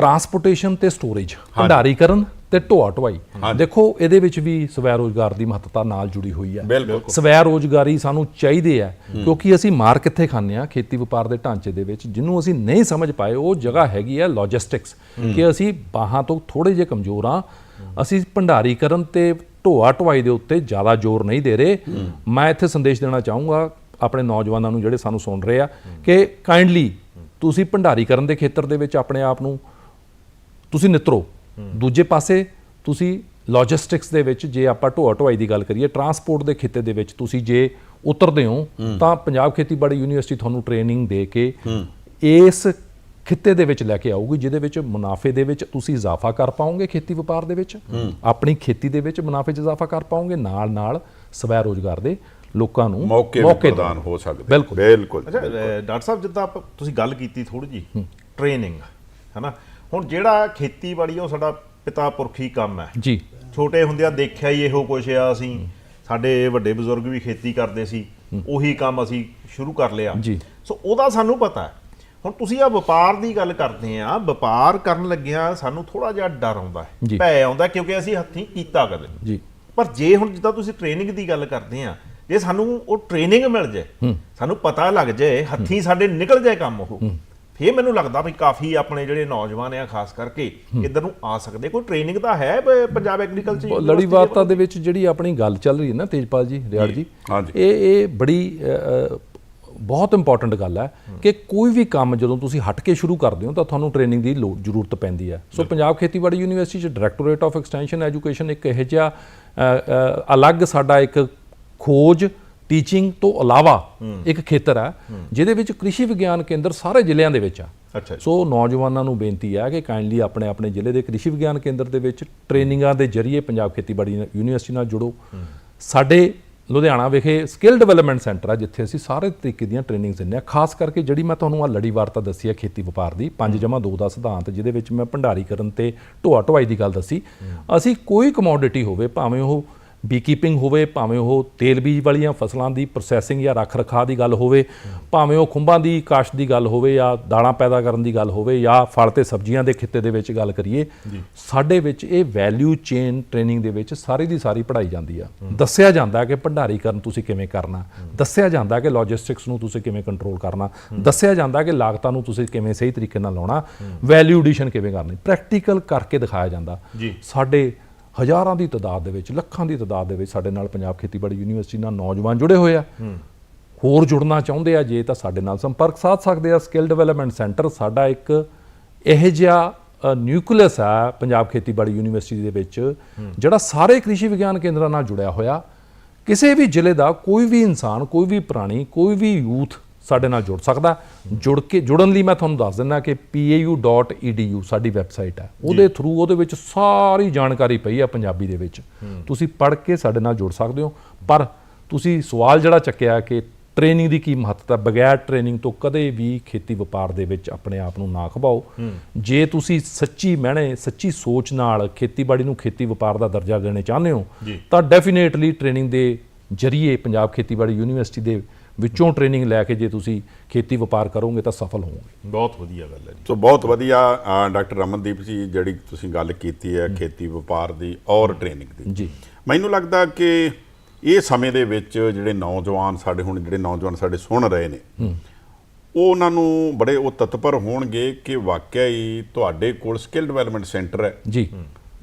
ਟਰਾਂਸਪੋਰਟੇਸ਼ਨ ਤੇ ਸਟੋਰੇਜ ਭੰਡਾਰੀਕਰਨ ਤੇ ਢੋਆ ਢੁਆਈ। ਦੇਖੋ ਇਹਦੇ ਵਿੱਚ ਵੀ ਸਵੈ ਰੋਜ਼ਗਾਰ ਦੀ ਮਹੱਤਤਾ ਨਾਲ ਜੁੜੀ ਹੋਈ ਹੈ। ਸਵੈ ਰੋਜ਼ਗਾਰੀ ਸਾਨੂੰ ਚਾਹੀਦੇ ਆ ਕਿਉਂਕਿ ਅਸੀਂ ਮਾਰ ਕਿੱਥੇ ਖਾਂਦੇ ਆ ਖੇਤੀ ਵਪਾਰ ਦੇ ਢਾਂਚੇ ਦੇ ਵਿੱਚ ਜਿਹਨੂੰ ਅਸੀਂ ਨਹੀਂ ਸਮਝ ਪਾਏ ਉਹ ਜਗ੍ਹਾ ਹੈਗੀ ਹੈ ਲੌਜਿਸਟਿਕਸ ਕਿ ਅਸੀਂ ਬਾਹਾਂ ਤੋਂ ਥੋੜੇ ਜਿਹੇ ਕਮਜ਼ੋਰ ਆ ਅਸੀਂ ਭੰਡਾਰੀਕਰਨ ਤੇ ਢੋਆ ਢੁਆਈ ਦੇ ਉੱਤੇ ਜ਼ਿਆਦਾ ਜ਼ੋਰ ਨਹੀਂ ਦੇ ਰਹੇ। ਮੈਂ ਇੱਥੇ ਸੰਦੇਸ਼ ਦੇਣਾ ਚਾਹੂੰਗਾ ਆਪਣੇ ਨੌਜਵਾਨਾਂ ਨੂੰ ਜਿਹੜੇ ਸਾਨੂੰ ਸੁਣ ਰਹੇ ਆ ਕਿ ਕਾਈਂਡਲੀ ਤੁਸੀਂ ਭੰਡਾਰੀਕਰਨ ਦੇ ਖੇਤਰ ਦੇ ਵਿੱਚ ਆਪਣੇ ਆਪ ਨੂੰ ਤੁਸੀਂ ਨਿਤਰੋ। ਦੂਜੇ ਪਾਸੇ ਤੁਸੀਂ ਲੌਜਿਸਟਿਕਸ ਦੇ ਵਿੱਚ ਜੇ ਆਪਾਂ ਢੋਆ ਢੁਆਈ ਦੀ ਗੱਲ ਕਰੀਏ ਟਰਾਂਸਪੋਰਟ ਦੇ ਖਿੱਤੇ ਦੇ ਵਿੱਚ ਤੁਸੀਂ ਜੇ ਉਤਰਦੇ ਹੋ ਤਾਂ ਪੰਜਾਬ ਖੇਤੀਬਾੜੀ ਯੂਨੀਵਰਸਿਟੀ ਤੁਹਾਨੂੰ ਟ੍ਰੇਨਿੰਗ ਦੇ ਕੇ ਇਸ ਖਿੱਤੇ ਦੇ ਵਿੱਚ ਲੈ ਕੇ ਆਊਗੀ ਜਿਹਦੇ ਵਿੱਚ ਮੁਨਾਫੇ ਦੇ ਵਿੱਚ ਤੁਸੀਂ ਇਜ਼ਾਫਾ ਕਰ ਪਾਓਗੇ ਖੇਤੀ ਵਪਾਰ ਦੇ ਵਿੱਚ। ਆਪਣੀ ਖੇਤੀ ਦੇ ਵਿੱਚ ਮੁਨਾਫੇ 'ਚ ਇਜ਼ਾਫਾ ਕਰ ਪਾਓਗੇ ਨਾਲ ਨਾਲ ਸਵੈ ਰੋਜ਼ਗਾਰ ਦੇ ਲੋਕਾਂ ਨੂੰ ਮੌਕੇ ਪ੍ਰਦਾਨ ਹੋ ਸਕਦੇ। ਬਿਲਕੁਲ। ਬਿਲਕੁਲ ਡਾਕਟਰ ਸਾਹਿਬ ਜਿੱਦਾਂ ਆਪਾਂ- ਤੁਸੀਂ ਗੱਲ ਕੀਤੀ ਥੋੜੀ ਜੀ ਟ੍ਰੇਨਿੰਗ ਹੈਨਾ? ਹੁਣ ਜਿਹੜਾ ਖੇਤੀਬਾੜੀ ਉਹ ਸਾਡਾ ਪਿਤਾ ਪੁਰਖੀ ਕੰਮ ਹੈ। ਜੀ। ਛੋਟੇ ਹੁੰਦਿਆਂ ਦੇਖਿਆ ਹੀ ਇਹੋ ਕੁਛ ਆ ਅਸੀਂ ਸਾਡੇ ਵੱਡੇ ਬਜ਼ੁਰਗ ਵੀ ਖੇਤੀ ਕਰਦੇ ਸੀ ਉਹੀ ਕੰਮ ਅਸੀਂ ਸ਼ੁਰੂ ਕਰ ਲਿਆ। ਜੀ। ਸੋ ਉਹਦਾ ਸਾਨੂੰ ਪਤਾ ਹੈ। ਹੁਣ ਤੁਸੀਂ ਆ ਵਪਾਰ ਦੀ ਗੱਲ ਕਰਦੇ ਆ ਵਪਾਰ ਕਰਨ ਲੱਗਿਆ ਸਾਨੂੰ ਥੋੜਾ ਜਿਹਾ ਡਰ ਆਉਂਦਾ। ਹੈ ਭੈ ਆਉਂਦਾ ਕਿਉਂਕਿ ਅਸੀਂ ਹੱਥੀਂ ਕੀਤਾ ਕਦੇ। ਜੀ। ਪਰ ਜੇ ਹੁਣ ਜਿੱਦਾਂ ਤੁਸੀਂ ਟ੍ਰੇਨਿੰਗ ਦੀ ਗੱਲ ਕਰਦੇ ਆ ਜੇ ਸਾਨੂੰ ਉਹ ਟ੍ਰੇਨਿੰਗ ਮਿਲ ਜਾਏ ਸਾਨੂੰ ਪਤਾ ਲੱਗ ਜਾਏ ਹੱਥੀਂ ਸਾਡੇ ਨਿਕਲ ਜਾਏ ਕੰਮ ਉਹ ਫੇਰ ਮੈਨੂੰ ਲੱਗਦਾ ਵੀ ਕਾਫੀ ਆਪਣੇ ਜਿਹੜੇ ਨੌਜਵਾਨ ਆ ਖਾਸ ਕਰਕੇ ਇੱਧਰ ਨੂੰ ਆ ਸਕਦੇ। ਕੋਈ ਟ੍ਰੇਨਿੰਗ ਤਾਂ ਹੈ ਪੰਜਾਬ ਐਗਰੀਕਲਚਰ ਬ- ਲੜੀਵਾਰਤਾ ਦੇ ਵਿੱਚ ਜਿਹੜੀ ਆਪਣੀ ਗੱਲ ਚੱਲ ਰਹੀ ਹੈ ਨਾ ਤੇਜਪਾਲ ਜੀ ਰਿਆੜ ਜੀ। ਇਹ ਇਹ ਬੜੀ ਬਹੁਤ ਇੰਪੋਰਟੈਂਟ ਗੱਲ ਹੈ ਕਿ ਕੋਈ ਵੀ ਕੰਮ ਜਦੋਂ ਤੁਸੀਂ ਹਟ ਕੇ ਸ਼ੁਰੂ ਕਰਦੇ ਹੋ ਤਾਂ ਤੁਹਾਨੂੰ ਟ੍ਰੇਨਿੰਗ ਦੀ ਲੋੜ ਜ਼ਰੂਰਤ ਪੈਂਦੀ ਹੈ। ਸੋ ਪੰਜਾਬ ਖੇਤੀਬਾੜੀ ਯੂਨੀਵਰਸਿਟੀ ਚ ਡਾਇਰੈਕਟੋਰੇਟ ਆਫ ਐਕਸਟੈਂਸ਼ਨ ਐਜੂਕੇਸ਼ਨ ਇੱਕ ਇਹੋ ਜਿਹਾ ਅਲੱਗ ਸਾਡਾ ਇੱਕ ਖੋਜ ਟੀਚਿੰਗ ਤੋਂ ਇਲਾਵਾ ਇੱਕ ਖੇਤਰ ਹੈ। ਜਿਹਦੇ ਵਿੱਚ ਕ੍ਰਿਸ਼ੀ ਵਿਗਿਆਨ ਕੇਂਦਰ ਸਾਰੇ ਜ਼ਿਲ੍ਹਿਆਂ ਦੇ ਵਿੱਚ ਆ। ਅੱਛਾ। ਸੋ ਨੌਜਵਾਨਾਂ ਨੂੰ ਬੇਨਤੀ ਹੈ ਕਿ ਕਾਈਂਡਲੀ ਆਪਣੇ ਆਪਣੇ ਜ਼ਿਲ੍ਹੇ ਦੇ ਕ੍ਰਿਸ਼ੀ ਵਿਗਿਆਨ ਕੇਂਦਰ ਦੇ ਵਿੱਚ ਟ੍ਰੇਨਿੰਗਾਂ ਦੇ ਜ਼ਰੀਏ ਪੰਜਾਬ ਖੇਤੀਬਾੜੀ ਯੂਨੀਵਰਸਿਟੀ ਨਾਲ ਜੁੜੋ। ਸਾਡੇ ਲੁਧਿਆਣਾ ਵਿਖੇ ਸਕਿੱਲ ਡਿਵੈਲਪਮੈਂਟ ਸੈਂਟਰ ਆ ਜਿੱਥੇ ਅਸੀਂ ਸਾਰੇ ਤਰੀਕੇ ਦੀਆਂ ਟ੍ਰੇਨਿੰਗਸ ਦਿੰਦੇ ਆ। ਖਾਸ ਕਰਕੇ ਜਿਹੜੀ ਮੈਂ ਤੁਹਾਨੂੰ ਆ ਲੜੀ ਵਾਰਤਾ ਦੱਸੀ ਹੈ ਖੇਤੀ ਵਪਾਰ ਦੀ 5 ਜਮਾ 2 ਦਾ ਸਿਧਾਂਤ ਜਿਹਦੇ ਵਿੱਚ ਮੈਂ ਭੰਡਾਰੀਕਰਨ ਤੇ ਢੋਆ ਢੁਆਈ ਦੀ ਗੱਲ ਦੱਸੀ। ਅਸੀਂ ਕੋਈ ਕਮੋਡਿਟੀ ਹੋਵੇ ਭਾਵੇਂ ਉਹ ਬੀਕੀਪਿੰਗ ਹੋਵੇ ਭਾਵੇਂ ਉਹ ਤੇਲ ਬੀਜ ਵਾਲੀਆਂ ਫਸਲਾਂ ਦੀ ਪ੍ਰੋਸੈਸਿੰਗ ਜਾਂ ਰੱਖ ਰਖਾਅ ਦੀ ਗੱਲ ਹੋਵੇ ਭਾਵੇਂ ਉਹ ਖੁੰਭਾਂ ਦੀ ਕਾਸ਼ਤ ਦੀ ਗੱਲ ਹੋਵੇ ਜਾਂ ਦਾਣਾ ਪੈਦਾ ਕਰਨ ਦੀ ਗੱਲ ਹੋਵੇ ਜਾਂ ਫਲ ਤੇ ਸਬਜ਼ੀਆਂ ਦੇ ਖਿੱਤੇ ਦੇ ਵਿੱਚ ਗੱਲ ਕਰੀਏ ਸਾਡੇ ਵਿੱਚ ਇਹ ਵੈਲਿਊ ਚੇਨ ਟ੍ਰੇਨਿੰਗ ਦੇ ਵਿੱਚ ਸਾਰੀ ਦੀ ਸਾਰੀ ਪੜ੍ਹਾਈ ਜਾਂਦੀ ਆ। ਦੱਸਿਆ ਜਾਂਦਾ ਕਿ ਭੰਡਾਰੀਕਰਨ ਤੁਸੀਂ ਕਿਵੇਂ ਕਰਨਾ ਦੱਸਿਆ ਜਾਂਦਾ ਕਿ ਲੌਜਿਸਟਿਕਸ ਨੂੰ ਤੁਸੀਂ ਕਿਵੇਂ ਕੰਟਰੋਲ ਕਰਨਾ ਦੱਸਿਆ ਜਾਂਦਾ ਕਿ ਲਾਗਤਾਂ ਨੂੰ ਤੁਸੀਂ ਕਿਵੇਂ ਸਹੀ ਤਰੀਕੇ ਨਾਲ ਲਾਉਣਾ ਵੈਲਿਊ ਐਡੀਸ਼ਨ ਕਿਵੇਂ ਕਰਨੀ ਪ੍ਰੈਕਟੀਕਲ ਕਰਕੇ ਦਿਖਾਇਆ ਜਾਂਦਾ। ਸਾਡੇ ਹਜ਼ਾਰਾਂ ਦੀ ਤਾਦਾਦ ਦੇ ਵਿੱਚ ਲੱਖਾਂ ਦੀ ਤਾਦਾਦ ਦੇ ਵਿੱਚ ਸਾਡੇ ਨਾਲ ਪੰਜਾਬ ਖੇਤੀਬਾੜੀ ਯੂਨੀਵਰਸਿਟੀ ਨਾਲ ਨੌਜਵਾਨ ਜੁੜੇ ਹੋਏ ਆ। ਹੋਰ ਜੁੜਨਾ ਚਾਹੁੰਦੇ ਆ ਜੇ ਤਾਂ ਸਾਡੇ ਨਾਲ ਸੰਪਰਕ ਸਾਧ ਸਕਦੇ ਆ। ਸਕਿੱਲ ਡਿਵੈਲਪਮੈਂਟ ਸੈਂਟਰ ਸਾਡਾ ਇੱਕ ਇਹ ਜਿਹਾ ਨਿਊਕਲੀਅਸ ਆ ਪੰਜਾਬ ਖੇਤੀਬਾੜੀ ਯੂਨੀਵਰਸਿਟੀ ਦੇ ਵਿੱਚ ਜਿਹੜਾ ਸਾਰੇ ਕ੍ਰਿਸ਼ੀ ਵਿਗਿਆਨ ਕੇਂਦਰਾਂ ਨਾਲ ਜੁੜਿਆ ਹੋਇਆ। ਕਿਸੇ ਵੀ ਜ਼ਿਲ੍ਹੇ ਦਾ ਕੋਈ ਵੀ ਇਨਸਾਨ ਕੋਈ ਵੀ ਪ੍ਰਾਣੀ ਕੋਈ ਵੀ ਯੂਥ ਸਾਡੇ ਨਾਲ ਜੁੜ ਸਕਦਾ। ਜੁੜ ਕੇ ਜੁੜਨ ਲਈ ਮੈਂ ਤੁਹਾਨੂੰ ਦੱਸ ਦਿੰਦਾ ਕਿ pau.edu ਸਾਡੀ ਵੈਬਸਾਈਟ ਹੈ। ਉਹਦੇ ਥਰੂ ਉਹਦੇ ਵਿੱਚ ਸਾਰੀ ਜਾਣਕਾਰੀ ਪਈ ਆ ਪੰਜਾਬੀ ਦੇ ਵਿੱਚ। ਤੁਸੀਂ ਪੜ੍ਹ ਕੇ ਸਾਡੇ ਨਾਲ ਜੁੜ ਸਕਦੇ ਹੋ। ਪਰ ਤੁਸੀਂ ਸਵਾਲ ਜਿਹੜਾ ਚੱਕਿਆ ਕਿ ਟ੍ਰੇਨਿੰਗ ਦੀ ਕੀ ਮਹੱਤਤਾ ਬਗੈਰ ਟ੍ਰੇਨਿੰਗ ਤੋਂ ਕਦੇ ਵੀ ਖੇਤੀ ਵਪਾਰ ਦੇ ਵਿੱਚ ਆਪਣੇ ਆਪ ਨੂੰ ਨਾ ਖਵਾਓ ਜੇ ਤੁਸੀਂ ਸੱਚੀ ਮਹਿਣੇ ਸੱਚੀ ਸੋਚ ਨਾਲ ਖੇਤੀਬਾੜੀ ਨੂੰ ਖੇਤੀ ਵਪਾਰ ਦਾ ਦਰਜਾ ਦੇਣੇ ਚਾਹੁੰਦੇ ਹੋ ਤਾਂ ਡੈਫੀਨੇਟਲੀ ਟ੍ਰੇਨਿੰਗ ਦੇ ਜਰੀਏ ਪੰਜਾਬ ਖੇਤੀਬਾੜੀ ਯੂਨੀਵਰਸਿਟੀ ਦੇ ਵਿੱਚੋਂ ਟ੍ਰੇਨਿੰਗ ਲੈ ਕੇ ਜੇ ਤੁਸੀਂ ਖੇਤੀ ਵਪਾਰ ਕਰੋਗੇ ਤਾਂ ਸਫਲ ਹੋਵੋਗੇ। ਬਹੁਤ ਵਧੀਆ ਗੱਲ ਹੈ ਜੀ। ਸੋ ਬਹੁਤ ਵਧੀਆ ਡਾਕਟਰ ਰਮਨਦੀਪ ਜੀ ਜਿਹੜੀ ਤੁਸੀਂ ਗੱਲ ਕੀਤੀ ਹੈ ਖੇਤੀ ਵਪਾਰ ਦੀ ਔਰ ਟ੍ਰੇਨਿੰਗ ਦੀ। ਜੀ। ਮੈਨੂੰ ਲੱਗਦਾ ਕਿ ਇਹ ਸਮੇਂ ਦੇ ਵਿੱਚ ਜਿਹੜੇ ਨੌਜਵਾਨ ਸਾਡੇ ਹੁਣ ਜਿਹੜੇ ਨੌਜਵਾਨ ਸਾਡੇ ਸੁਣ ਰਹੇ ਨੇ ਉਹ ਉਹਨਾਂ ਨੂੰ ਬੜੇ ਉਹ ਤਤਪਰ ਹੋਣਗੇ ਕਿ ਵਾਕਿਆ ਹੀ ਤੁਹਾਡੇ ਕੋਲ ਸਕਿੱਲ ਡਿਵੈਲਪਮੈਂਟ ਸੈਂਟਰ ਹੈ। ਜੀ।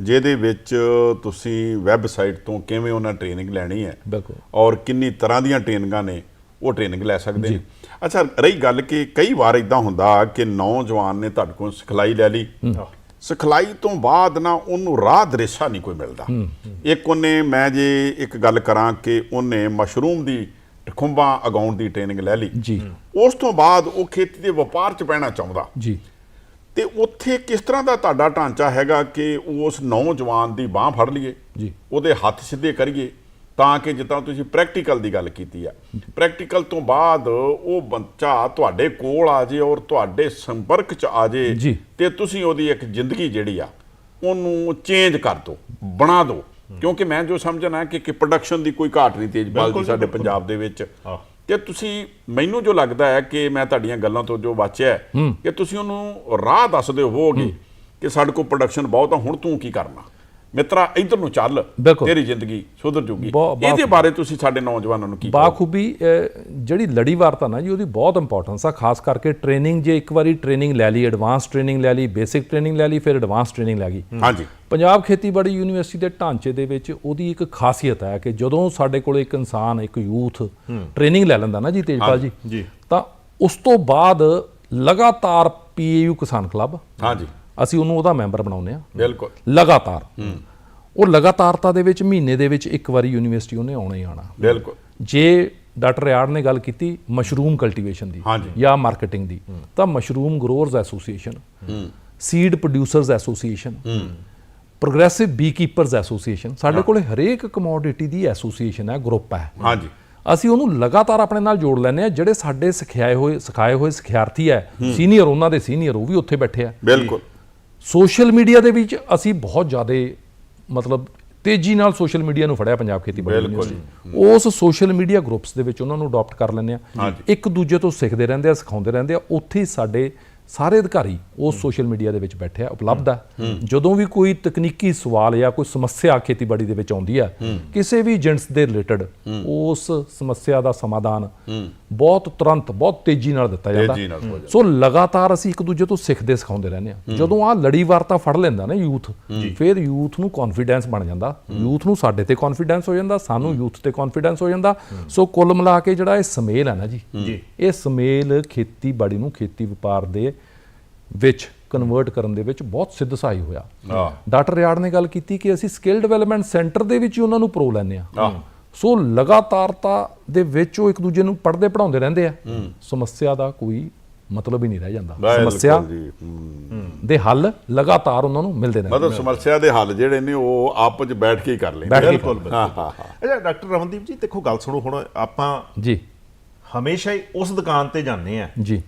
ਜਿਹਦੇ ਵਿੱਚ ਤੁਸੀਂ ਵੈਬਸਾਈਟ ਤੋਂ ਕਿਵੇਂ ਉਹਨਾਂ ਟ੍ਰੇਨਿੰਗ ਲੈਣੀ ਹੈ ਬਿਲਕੁਲ। ਔਰ ਕਿੰਨੀ ਤਰ੍ਹਾਂ ਦੀਆਂ ਟ੍ਰੇਨਿੰਗਾਂ ਨੇ ਉਹ ਟ੍ਰੇਨਿੰਗ ਲੈ ਸਕਦੇ ਨੇ। ਅੱਛਾ ਰਹੀ ਗੱਲ ਕਿ ਕਈ ਵਾਰ ਇਦਾਂ ਹੁੰਦਾ ਕਿ ਨੌਜਵਾਨ ਨੇ ਤੁਹਾਡੇ ਕੋਲ ਸਿਖਲਾਈ ਲੈ ਲਈ। ਸਿਖਲਾਈ ਤੋਂ ਬਾਅਦ ਨਾ ਉਹਨੂੰ ਰਾਹ ਦ੍ਰਿਸ਼ਾ ਨਹੀਂ ਕੋਈ ਮਿਲਦਾ। ਇੱਕ ਉਹਨੇ ਮੈਂ ਜੇ ਇੱਕ ਗੱਲ ਕਰਾਂ ਕਿ ਉਹਨੇ ਮਸ਼ਰੂਮ ਦੀ ਖੁੰਬਾਂ ਅਗਾਉਣ ਦੀ ਟ੍ਰੇਨਿੰਗ ਲੈ ਲਈ। ਜੀ। ਉਸ ਤੋਂ ਬਾਅਦ ਉਹ ਖੇਤੀ ਦੇ ਵਪਾਰ 'ਚ ਪੈਣਾ ਚਾਹੁੰਦਾ। ਜੀ। ਤੇ ਉੱਥੇ ਕਿਸ ਤਰ੍ਹਾਂ ਦਾ ਤੁਹਾਡਾ ਢਾਂਚਾ ਹੈਗਾ ਕਿ ਉਸ ਨੌਜਵਾਨ ਦੀ ਬਾਹ ਫੜ ਲਈਏ। ਜੀ। ਉਹਦੇ ਹੱਥ ਸਿੱਧੇ ਕਰੀਏ। ਤਾਂ ਕਿ ਜਿੱਦਾਂ ਤੁਸੀਂ ਪ੍ਰੈਕਟੀਕਲ ਦੀ ਗੱਲ ਕੀਤੀ ਆ ਪ੍ਰੈਕਟੀਕਲ ਤੋਂ ਬਾਅਦ ਉਹ ਬੱਚਾ ਤੁਹਾਡੇ ਕੋਲ ਆ ਜੇ ਔਰ ਤੁਹਾਡੇ ਸੰਪਰਕ 'ਚ ਆ ਜੇ। ਤੇ ਤੁਸੀਂ ਉਹਦੀ ਇੱਕ ਜ਼ਿੰਦਗੀ ਜਿਹੜੀ ਆ ਉਹਨੂੰ ਚੇਂਜ ਕਰ ਦਿਓ ਬਣਾ ਦਿਓ ਕਿਉਂਕਿ ਮੈਂ ਜੋ ਸਮਝਣਾ ਕਿ ਕਿ ਪ੍ਰੋਡਕਸ਼ਨ ਦੀ ਕੋਈ ਘਾਟ ਨਹੀਂ ਤੇਜਪਾਲ ਦੀ ਸਾਡੇ। ਪੰਜਾਬ ਦੇ ਵਿੱਚ। ਕਿ ਤੁਸੀਂ ਮੈਨੂੰ ਜੋ ਲੱਗਦਾ ਹੈ ਕਿ ਮੈਂ ਤੁਹਾਡੀਆਂ ਗੱਲਾਂ ਤੋਂ ਜੋ ਵਾਚਿਆ ਹੈ ਕਿ ਤੁਸੀਂ ਉਹਨੂੰ ਰਾਹ ਦੱਸਦੇ ਹੋਵੋਗੇ ਕਿ ਸਾਡੇ ਕੋਲ ਪ੍ਰੋਡਕਸ਼ਨ ਬਹੁਤ ਆ ਹੁਣ ਤੂੰ ਕੀ ਕਰਨਾ ਮਿੱਤਰਾ ਇਧਰ ਨੂੰ ਚੱਲ। ਤੇਰੀ ਜ਼ਿੰਦਗੀ ਸੁਧਰ ਜੂਗੀ। ਇਹਦੇ ਬਾਰੇ ਤੁਸੀਂ ਸਾਡੇ ਨੌਜਵਾਨਾਂ ਨੂੰ ਕੀ? ਬਾਖੂਬੀ ਜਿਹੜੀ ਲੜੀ ਵਾਰਤਾ ਨਾ ਜੀ ਉਹਦੀ ਬਹੁਤ ਇੰਪੋਰਟੈਂਸ ਆ ਖਾਸ ਕਰਕੇ ਟ੍ਰੇਨਿੰਗ ਜੇ ਇੱਕ ਵਾਰੀ ਟ੍ਰੇਨਿੰਗ ਲੈ ਲਈ ਐਡਵਾਂਸ ਟ੍ਰੇਨਿੰਗ ਲੈ ਲਈ ਬੇਸਿਕ ਟ੍ਰੇਨਿੰਗ ਲੈ ਲਈ ਫਿਰ ਐਡਵਾਂਸ ਟ੍ਰੇਨਿੰਗ ਲੈ ਗਈ। ਹਾਂਜੀ। ਪੰਜਾਬ ਖੇਤੀਬਾੜੀ ਯੂਨੀਵਰਸਿਟੀ ਦੇ ਢਾਂਚੇ ਦੇ ਵਿੱਚ ਉਹਦੀ ਇੱਕ ਖਾਸੀਅਤ ਹੈ ਕਿ ਜਦੋਂ ਸਾਡੇ ਕੋਲ ਇੱਕ ਇਨਸਾਨ ਇੱਕ ਯੂਥ ਟ੍ਰੇਨਿੰਗ ਲੈ ਲੈਂਦਾ ਨਾ ਜੀ ਤੇਜਪਾਲ ਜੀ ਜੀ। ਤਾਂ ਉਸ ਤੋਂ ਬਾਅਦ ਲਗਾਤਾਰ ਪੀਏਯੂ ਕਿਸਾਨ ਕਲੱਬ ਹਾਂਜੀ। ਅਸੀਂ ਉਹਨੂੰ ਉਹਦਾ ਮੈਂਬਰ ਬਣਾਉਂਦੇ ਆ ਬਿਲਕੁਲ। ਲਗਾਤਾਰ। ਉਹ ਲਗਾਤਾਰਤਾ ਦੇ ਵਿੱਚ ਮਹੀਨੇ ਦੇ ਵਿੱਚ ਇੱਕ ਵਾਰੀ ਯੂਨੀਵਰਸਿਟੀ ਉਹਨੇ ਆਉਣਾ ਹੀ ਆਉਣਾ। ਬਿਲਕੁਲ। ਜੇ ਡਾਕਟਰ ਰਿਆੜ ਨੇ ਗੱਲ ਕੀਤੀ ਮਸ਼ਰੂਮ ਕਲਟੀਵੇਸ਼ਨ ਦੀ। ਜਾਂ ਮਾਰਕੀਟਿੰਗ ਦੀ ਤਾਂ mushroom growers association seed producers association progressive beekeepers association ਸਾਡੇ ਕੋਲੇ ਹਰੇਕ ਕਮੋਡਿਟੀ ਦੀ ਐਸੋਸੀਏਸ਼ਨ ਹੈ ਗਰੁੱਪ ਹੈ। ਹਾਂਜੀ। ਅਸੀਂ ਉਹਨੂੰ ਲਗਾਤਾਰ ਆਪਣੇ ਨਾਲ ਜੋੜ ਲੈਂਦੇ ਆ ਜਿਹੜੇ ਸਾਡੇ ਸਿਖਾਏ ਹੋਏ ਸਿਖਾਏ ਹੋਏ ਸਿਖਿਆਰਥੀ ਹੈ ਸੀਨੀਅਰ ਉਹਨਾਂ ਦੇ ਸੀਨੀਅਰ ਉਹ ਵੀ ਉੱਥੇ ਬੈਠੇ ਆ। ਬਿਲਕੁਲ। ਸੋਸ਼ਲ ਮੀਡੀਆ ਦੇ ਵਿੱਚ ਅਸੀਂ ਬਹੁਤ ਜ਼ਿਆਦਾ ਮਤਲਬ ਤੇਜ਼ੀ ਨਾਲ ਸੋਸ਼ਲ ਮੀਡੀਆ ਨੂੰ ਫੜਿਆ ਪੰਜਾਬ ਖੇਤੀਬਾੜੀ ਯੂਨੀਵਰਸਿਟੀ ਉਸ ਸੋਸ਼ਲ ਮੀਡੀਆ ਗਰੁੱਪਸ ਦੇ ਵਿੱਚ ਉਹਨਾਂ ਨੂੰ ਅਡਾਪਟ ਕਰ ਲੈਂਦੇ ਆ। ਇੱਕ ਦੂਜੇ ਤੋਂ ਸਿੱਖਦੇ ਰਹਿੰਦੇ ਆ ਸਿਖਾਉਂਦੇ ਰਹਿੰਦੇ ਆ। ਉੱਥੇ ਹੀ ਸਾਡੇ ਸਾਰੇ ਅਧਿਕਾਰੀ ਉਸ ਸੋਸ਼ਲ ਮੀਡੀਆ ਦੇ ਵਿੱਚ ਬੈਠੇ ਆ ਉਪਲਬਧ ਆ। ਜਦੋਂ ਵੀ ਕੋਈ ਤਕਨੀਕੀ ਸਵਾਲ ਜਾਂ ਕੋਈ ਸਮੱਸਿਆ ਖੇਤੀਬਾੜੀ ਦੇ ਵਿੱਚ ਆਉਂਦੀ ਆ ਕਿਸੇ ਵੀ ਏਜੰਟਸ ਦੇ ਰਿਲੇਟਡ ਉਸ ਸਮੱਸਿਆ ਦਾ ਸਮਾਧਾਨ ਬਹੁਤ ਤੁਰੰਤ ਬਹੁਤ ਤੇਜ਼ੀ ਨਾਲ ਦਿੱਤਾ ਜਾਂਦਾ। ਤੇਜ਼ੀ ਨਾਲ ਹੋ ਜਾਂਦਾ। ਸੋ ਲਗਾਤਾਰ ਅਸੀਂ ਇੱਕ ਦੂਜੇ ਤੋਂ ਸਿੱਖਦੇ ਸਿਖਾਉਂਦੇ ਰਹਿੰਦੇ ਆ ਜਦੋਂ ਆ ਲੜੀਵਾਰਤਾ ਫੜ ਲੈਂਦਾ ਨਾ ਯੂਥ ਫਿਰ ਯੂਥ ਨੂੰ ਕੌਨਫੀਡੈਂਸ ਬਣ ਜਾਂਦਾ। ਯੂਥ ਨੂੰ ਸਾਡੇ ਤੇ ਕੌਨਫੀਡੈਂਸ ਹੋ ਜਾਂਦਾ ਸਾਨੂੰ ਯੂਥ ਤੇ ਕੌਨਫੀਡੈਂਸ ਹੋ ਜਾਂਦਾ। ਸੋ ਕੁੱਲ ਮਿਲਾ ਕੇ ਜਿਹੜਾ ਇਹ ਸਮੇਲ ਹੈ ਨਾ ਜੀ ਇਹ ਸਮੇਲ ਖੇਤੀਬਾੜੀ ਨੂੰ ਖੇਤੀ ਵਪਾਰ ਦੇ ਵਿੱਚ ਕਨਵਰਟ ਕਰਨ ਦੇ ਵਿੱਚ ਬਹੁਤ ਸਿੱਧ ਸਹਾਈ ਹੋਇਆ। ਡਾਕਟਰ ਰਿਆੜ ਨੇ ਗੱਲ ਕੀਤੀ ਕਿ ਅਸੀਂ ਸਕਿੱਲ ਡਿਵੈਲਪਮੈਂਟ ਸੈਂਟਰ ਦੇ ਵਿੱਚ ਹੀ ਉਹਨਾਂ ਨੂੰ ਪ੍ਰੋ ਲੈਂਦੇ ਆ। ਸੋ ਲਗਾਤਾਰਤਾ ਦੇ ਵਿੱਚ ਉਹ ਇੱਕ ਦੂਜੇ ਨੂੰ ਪੜ੍ਹਦੇ ਪੜਾਉਂਦੇ ਰਹਿੰਦੇ ਆ। ਸਮੱਸਿਆ ਦਾ ਕੋਈ ਮਤਲਬ ਹੀ ਨਹੀਂ ਰਹਿ ਜਾਂਦਾ। ਸਮੱਸਿਆ। ਦੇ ਹੱਲ ਲਗਾਤਾਰ ਉਹਨਾਂ ਨੂੰ ਮਿਲਦੇ ਰਹਿੰਦੇ ਮਤਲਬ ਸਮੱਸਿਆ ਦੇ ਹੱਲ ਜਿਹੜੇ ਨੇ ਉਹ ਆਪਸ ਚ ਬੈਠ ਕੇ ਹੀ ਕਰ ਲੈਂਦੇ ਬਿਲਕੁਲ ਬਿਲਕੁਲ। ਹਾਂ ਹਾਂ ਹਾਂ। ਅੱਛਾ ਡਾਕਟਰ ਰਮਨਦੀਪ ਜੀ ਦੇਖੋ ਗੱਲ ਸੁਣੋ ਹੁਣ ਆਪਾਂ ਜੀ। ਹਮੇਸ਼ਾ ਹੀ ਉਸ ਦੁਕਾਨ ਤੇ ਜਾਂਦੇ ਆ ਜੀ।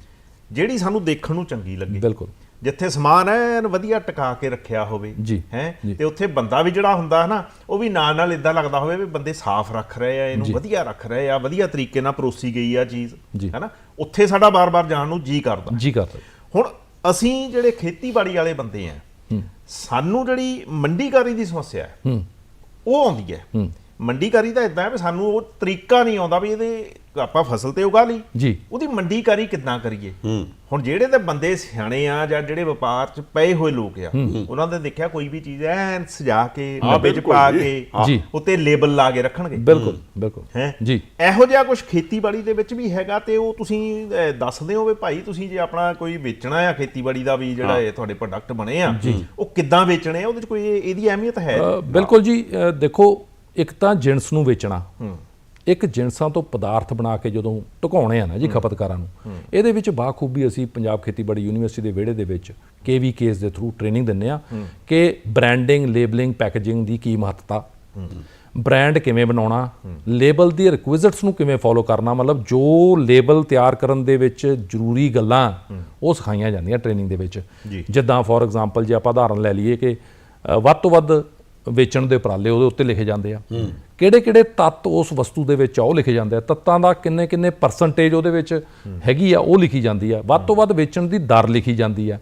ਜਿਹੜੀ ਸਾਨੂੰ ਦੇਖਣ ਨੂੰ ਚੰਗੀ ਲੱਗੇ। ਬਿਲਕੁਲ। ਜਿੱਥੇ ਸਮਾਨ ਐਨ ਵਧੀਆ ਟਿਕਾ ਕੇ ਰੱਖਿਆ ਹੋਵੇ ਹੈ। ਤੇ ਉੱਥੇ ਬੰਦਾ ਵੀ ਜਿਹੜਾ ਹੁੰਦਾ ਹੈ ਨਾ ਉਹ ਵੀ ਨਾਲ ਨਾਲ ਇਦਾਂ ਲੱਗਦਾ ਹੋਵੇ ਵੀ ਬੰਦੇ ਸਾਫ਼ ਰੱਖ ਰਹੇ ਆ ਇਹਨੂੰ ਵਧੀਆ ਰੱਖ ਰਹੇ ਆ ਵਧੀਆ ਤਰੀਕੇ ਨਾਲ ਪਰੋਸੀ ਗਈ ਆ ਚੀਜ਼। ਹੈ ਨਾ ਉੱਥੇ ਸਾਡਾ ਬਾਰ-ਬਾਰ ਜਾਣ ਨੂੰ ਜੀ ਕਰਦਾ। ਜੀ ਕਰਦਾ। ਹੁਣ ਅਸੀਂ ਜਿਹੜੇ ਖੇਤੀਬਾੜੀ ਵਾਲੇ ਬੰਦੇ ਆ ਸਾਨੂੰ ਜਿਹੜੀ ਮੰਡੀਕਾਰੀ ਦੀ ਸਮੱਸਿਆ ਹੈ ਹੂੰ। ਉਹ ਆਉਂਦੀ ਹੈ। ਮੰਡੀਕਾਰੀ ਤਾਂ ਇਦਾਂ ਹੈ ਵੀ ਸਾਨੂੰ ਉਹ ਤਰੀਕਾ ਨਹੀਂ ਆਉਂਦਾ ਵੀ ਇਹਦੇ ਆਪਾਂ ਫਸਲ ਤੇ ਉਗਾ ਲਈ। ਜੀ। ਉਹਦੀ ਮੰਡੀਕਾਰੀ ਕਿੱਦਾਂ ਕਰੀਏ? ਹੁਣ ਜਿਹੜੇ ਤੇ ਬੰਦੇ ਸਿਆਣੇ ਆ ਜਾਂ ਜਿਹੜੇ ਵਪਾਰ 'ਚ ਪਏ ਹੋਏ ਲੋਕ ਆ ਉਹਨਾਂ ਨੇ ਦੇਖਿਆ ਕੋਈ ਵੀ ਚੀਜ਼ ਐਨ ਸਜਾ ਕੇ ਡੱਬੇ 'ਚ ਪਾ। ਕੇ। ਉੱਤੇ ਲੇਬਲ ਲਾ ਕੇ ਰੱਖਣਗੇ। ਬਿਲਕੁਲ ਬਿਲਕੁਲ। ਹੈ? ਜੀ। ਇਹੋ ਜਿਹਾ ਕੁਝ ਖੇਤੀਬਾੜੀ ਦੇ ਵਿੱਚ ਵੀ ਹੈਗਾ ਤੇ ਉਹ ਤੁਸੀਂ ਦੱਸਦੇ ਹੋ ਵੀ ਭਾਈ ਤੁਸੀਂ ਜੇ ਆਪਣਾ ਕੋਈ ਵੇਚਣਾ ਆ ਖੇਤੀਬਾੜੀ ਦਾ ਵੀ ਜਿਹੜਾ ਇਹ ਤੁਹਾਡੇ ਪ੍ਰੋਡਕਟ ਬਣੇ ਆ ਉਹ ਕਿੱਦਾਂ ਵੇਚਣੇ ਆ? ਉਹਦੇ 'ਚ ਕੋਈ ਇਹ- ਇਹਦੀ ਅਹਿਮੀਅਤ ਹੈ? ਬਿਲਕੁਲ ਜੀ ਦੇਖੋ ਇੱਕ ਤਾਂ ਜਿੰਸ ਨੂੰ ਵੇਚਣਾ। ਇੱਕ ਜਿੰਸਾਂ ਤੋਂ ਪਦਾਰਥ ਬਣਾ ਕੇ ਜਦੋਂ ਟਿਕਾਉਣੇ ਆ ਨਾ ਜੀ ਖਪਤਕਾਰਾਂ ਨੂੰ ਇਹਦੇ ਵਿੱਚ ਬਾਖੂਬੀ ਅਸੀਂ ਪੰਜਾਬ ਖੇਤੀਬਾੜੀ ਯੂਨੀਵਰਸਿਟੀ ਦੇ ਵਿਹੜੇ ਦੇ ਵਿੱਚ ਕੇਵੀਕੇਸ ਦੇ ਥਰੂ ਟ੍ਰੇਨਿੰਗ ਦਿੰਨੇ ਆ ਕਿ ਬ੍ਰਾਂਡਿੰਗ ਲੇਬਲਿੰਗ ਪੈਕੇਜਿੰਗ ਦੀ ਕੀ ਮਹੱਤਤਾ। ਬ੍ਰਾਂਡ ਕਿਵੇਂ ਬਣਾਉਣਾ ਲੇਬਲ ਦੀ ਰਿਕੁਇਜ਼ਿਟਸ ਨੂੰ ਕਿਵੇਂ ਫੋਲੋ ਕਰਨਾ ਮਤਲਬ ਜੋ ਲੇਬਲ ਤਿਆਰ ਕਰਨ ਦੇ ਵਿੱਚ ਜ਼ਰੂਰੀ ਗੱਲਾਂ ਉਹ ਸਿਖਾਈਆਂ ਜਾਂਦੀਆਂ ਟ੍ਰੇਨਿੰਗ ਦੇ ਵਿੱਚ। ਜਿੱਦਾਂ ਫੋਰ ਐਗਜ਼ਾਮਪਲ ਜੇ ਆਪਾਂ ਉਦਾਹਰਨ ਲੈ ਲਈਏ ਕਿ ਵੱਧ ਤੋਂ ਵੱਧ ਵੇਚਣ ਦੇ ਉਪਰਾਲੇ ਉਹਦੇ ਉੱਤੇ ਲਿਖੇ ਜਾਂਦੇ ਆ। ਕਿਹੜੇ ਕਿਹੜੇ ਤੱਤ ਉਸ ਵਸਤੂ ਦੇ ਵਿੱਚ ਆ ਉਹ ਲਿਖੇ ਜਾਂਦੇ ਆ। ਤੱਤਾਂ ਦਾ ਕਿੰਨੇ ਕਿੰਨੇ ਪਰਸੈਂਟੇਜ ਉਹਦੇ ਵਿੱਚ ਹੈਗੀ ਆ ਉਹ ਲਿਖੀ ਜਾਂਦੀ ਆ। ਵੱਧ ਤੋਂ ਵੱਧ ਵੇਚਣ ਦੀ ਦਰ ਲਿਖੀ ਜਾਂਦੀ ਆ।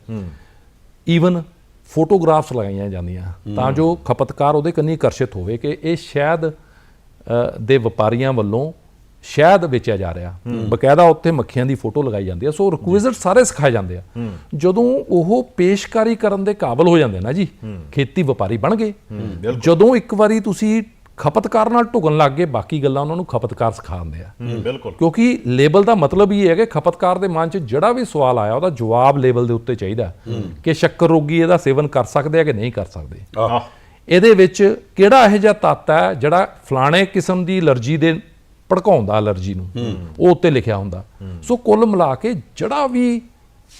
ਈਵਨ ਫੋਟੋਗ੍ਰਾਫਸ ਲਗਾਈਆਂ ਜਾਂਦੀਆਂ। ਤਾਂ ਜੋ ਖਪਤਕਾਰ ਉਹਦੇ ਕੰਨੀ ਆਕਰਸ਼ਿਤ ਹੋਵੇ ਕਿ ਇਹ ਸ਼ਾਇਦ ਦੇ ਵਪਾਰੀਆਂ ਵੱਲੋਂ ਸ਼ਾਇਦ ਵੇਚਿਆ ਜਾ ਰਿਹਾ। ਬਕਾਇਦਾ ਉੱਤੇ ਮੱਖੀਆਂ ਦੀ ਫੋਟੋ ਲਗਾਈ ਜਾਂਦੀ ਆ ਸੋ ਰਿਕੁਇਜ਼ਿਟ ਸਾਰੇ ਸਿਖਾਏ ਜਾਂਦੇ ਆ। ਜਦੋਂ ਉਹ ਪੇਸ਼ਕਾਰੀ ਕਰਨ ਦੇ ਕਾਬਿਲ ਹੋ ਜਾਂਦੇ ਨਾ ਜੀ ਖੇਤੀ ਵਪਾਰੀ ਬਣ ਗਏ। ਜਦੋਂ ਇੱਕ ਵਾਰੀ ਤੁਸੀਂ ਖਪਤਕਾਰ ਨਾਲ ਢੁਕਣ ਲੱਗ ਗਏ ਬਾਕੀ ਗੱਲਾਂ ਉਹਨਾਂ ਨੂੰ ਖਪਤਕਾਰ ਸਿਖਾਉਂਦੇ ਆ। ਬਿਲਕੁਲ। ਕਿਉਂਕਿ ਲੇਬਲ ਦਾ ਮਤਲਬ ਇਹ ਹੈ ਕਿ ਖਪਤਕਾਰ ਦੇ ਮਨ 'ਚ ਜਿਹੜਾ ਵੀ ਸਵਾਲ ਆਇਆ ਉਹਦਾ ਜਵਾਬ ਲੇਬਲ ਦੇ ਉੱਤੇ ਚਾਹੀਦਾ ਕਿ ਸ਼ੱਕਰ ਰੋਗੀ ਇਹਦਾ ਸੇਵਨ ਕਰ ਸਕਦੇ ਆ ਕਿ ਨਹੀਂ ਕਰ ਸਕਦੇ। ਇਹਦੇ ਵਿੱਚ ਕਿਹੜਾ ਇਹੋ ਜਿਹਾ ਤੱਤ ਹੈ ਜਿਹੜਾ ਫਲਾਣੇ ਕਿਸਮ ਦੀ ਅਲਰਜੀ ਦੇ ਭੜਕਾਉਂਦਾ ਅਲਰਜੀ ਨੂੰ। ਉਹ ਉੱਤੇ ਲਿਖਿਆ ਹੁੰਦਾ। ਸੋ ਕੁੱਲ ਮਿਲਾ ਕੇ ਜਿਹੜਾ ਵੀ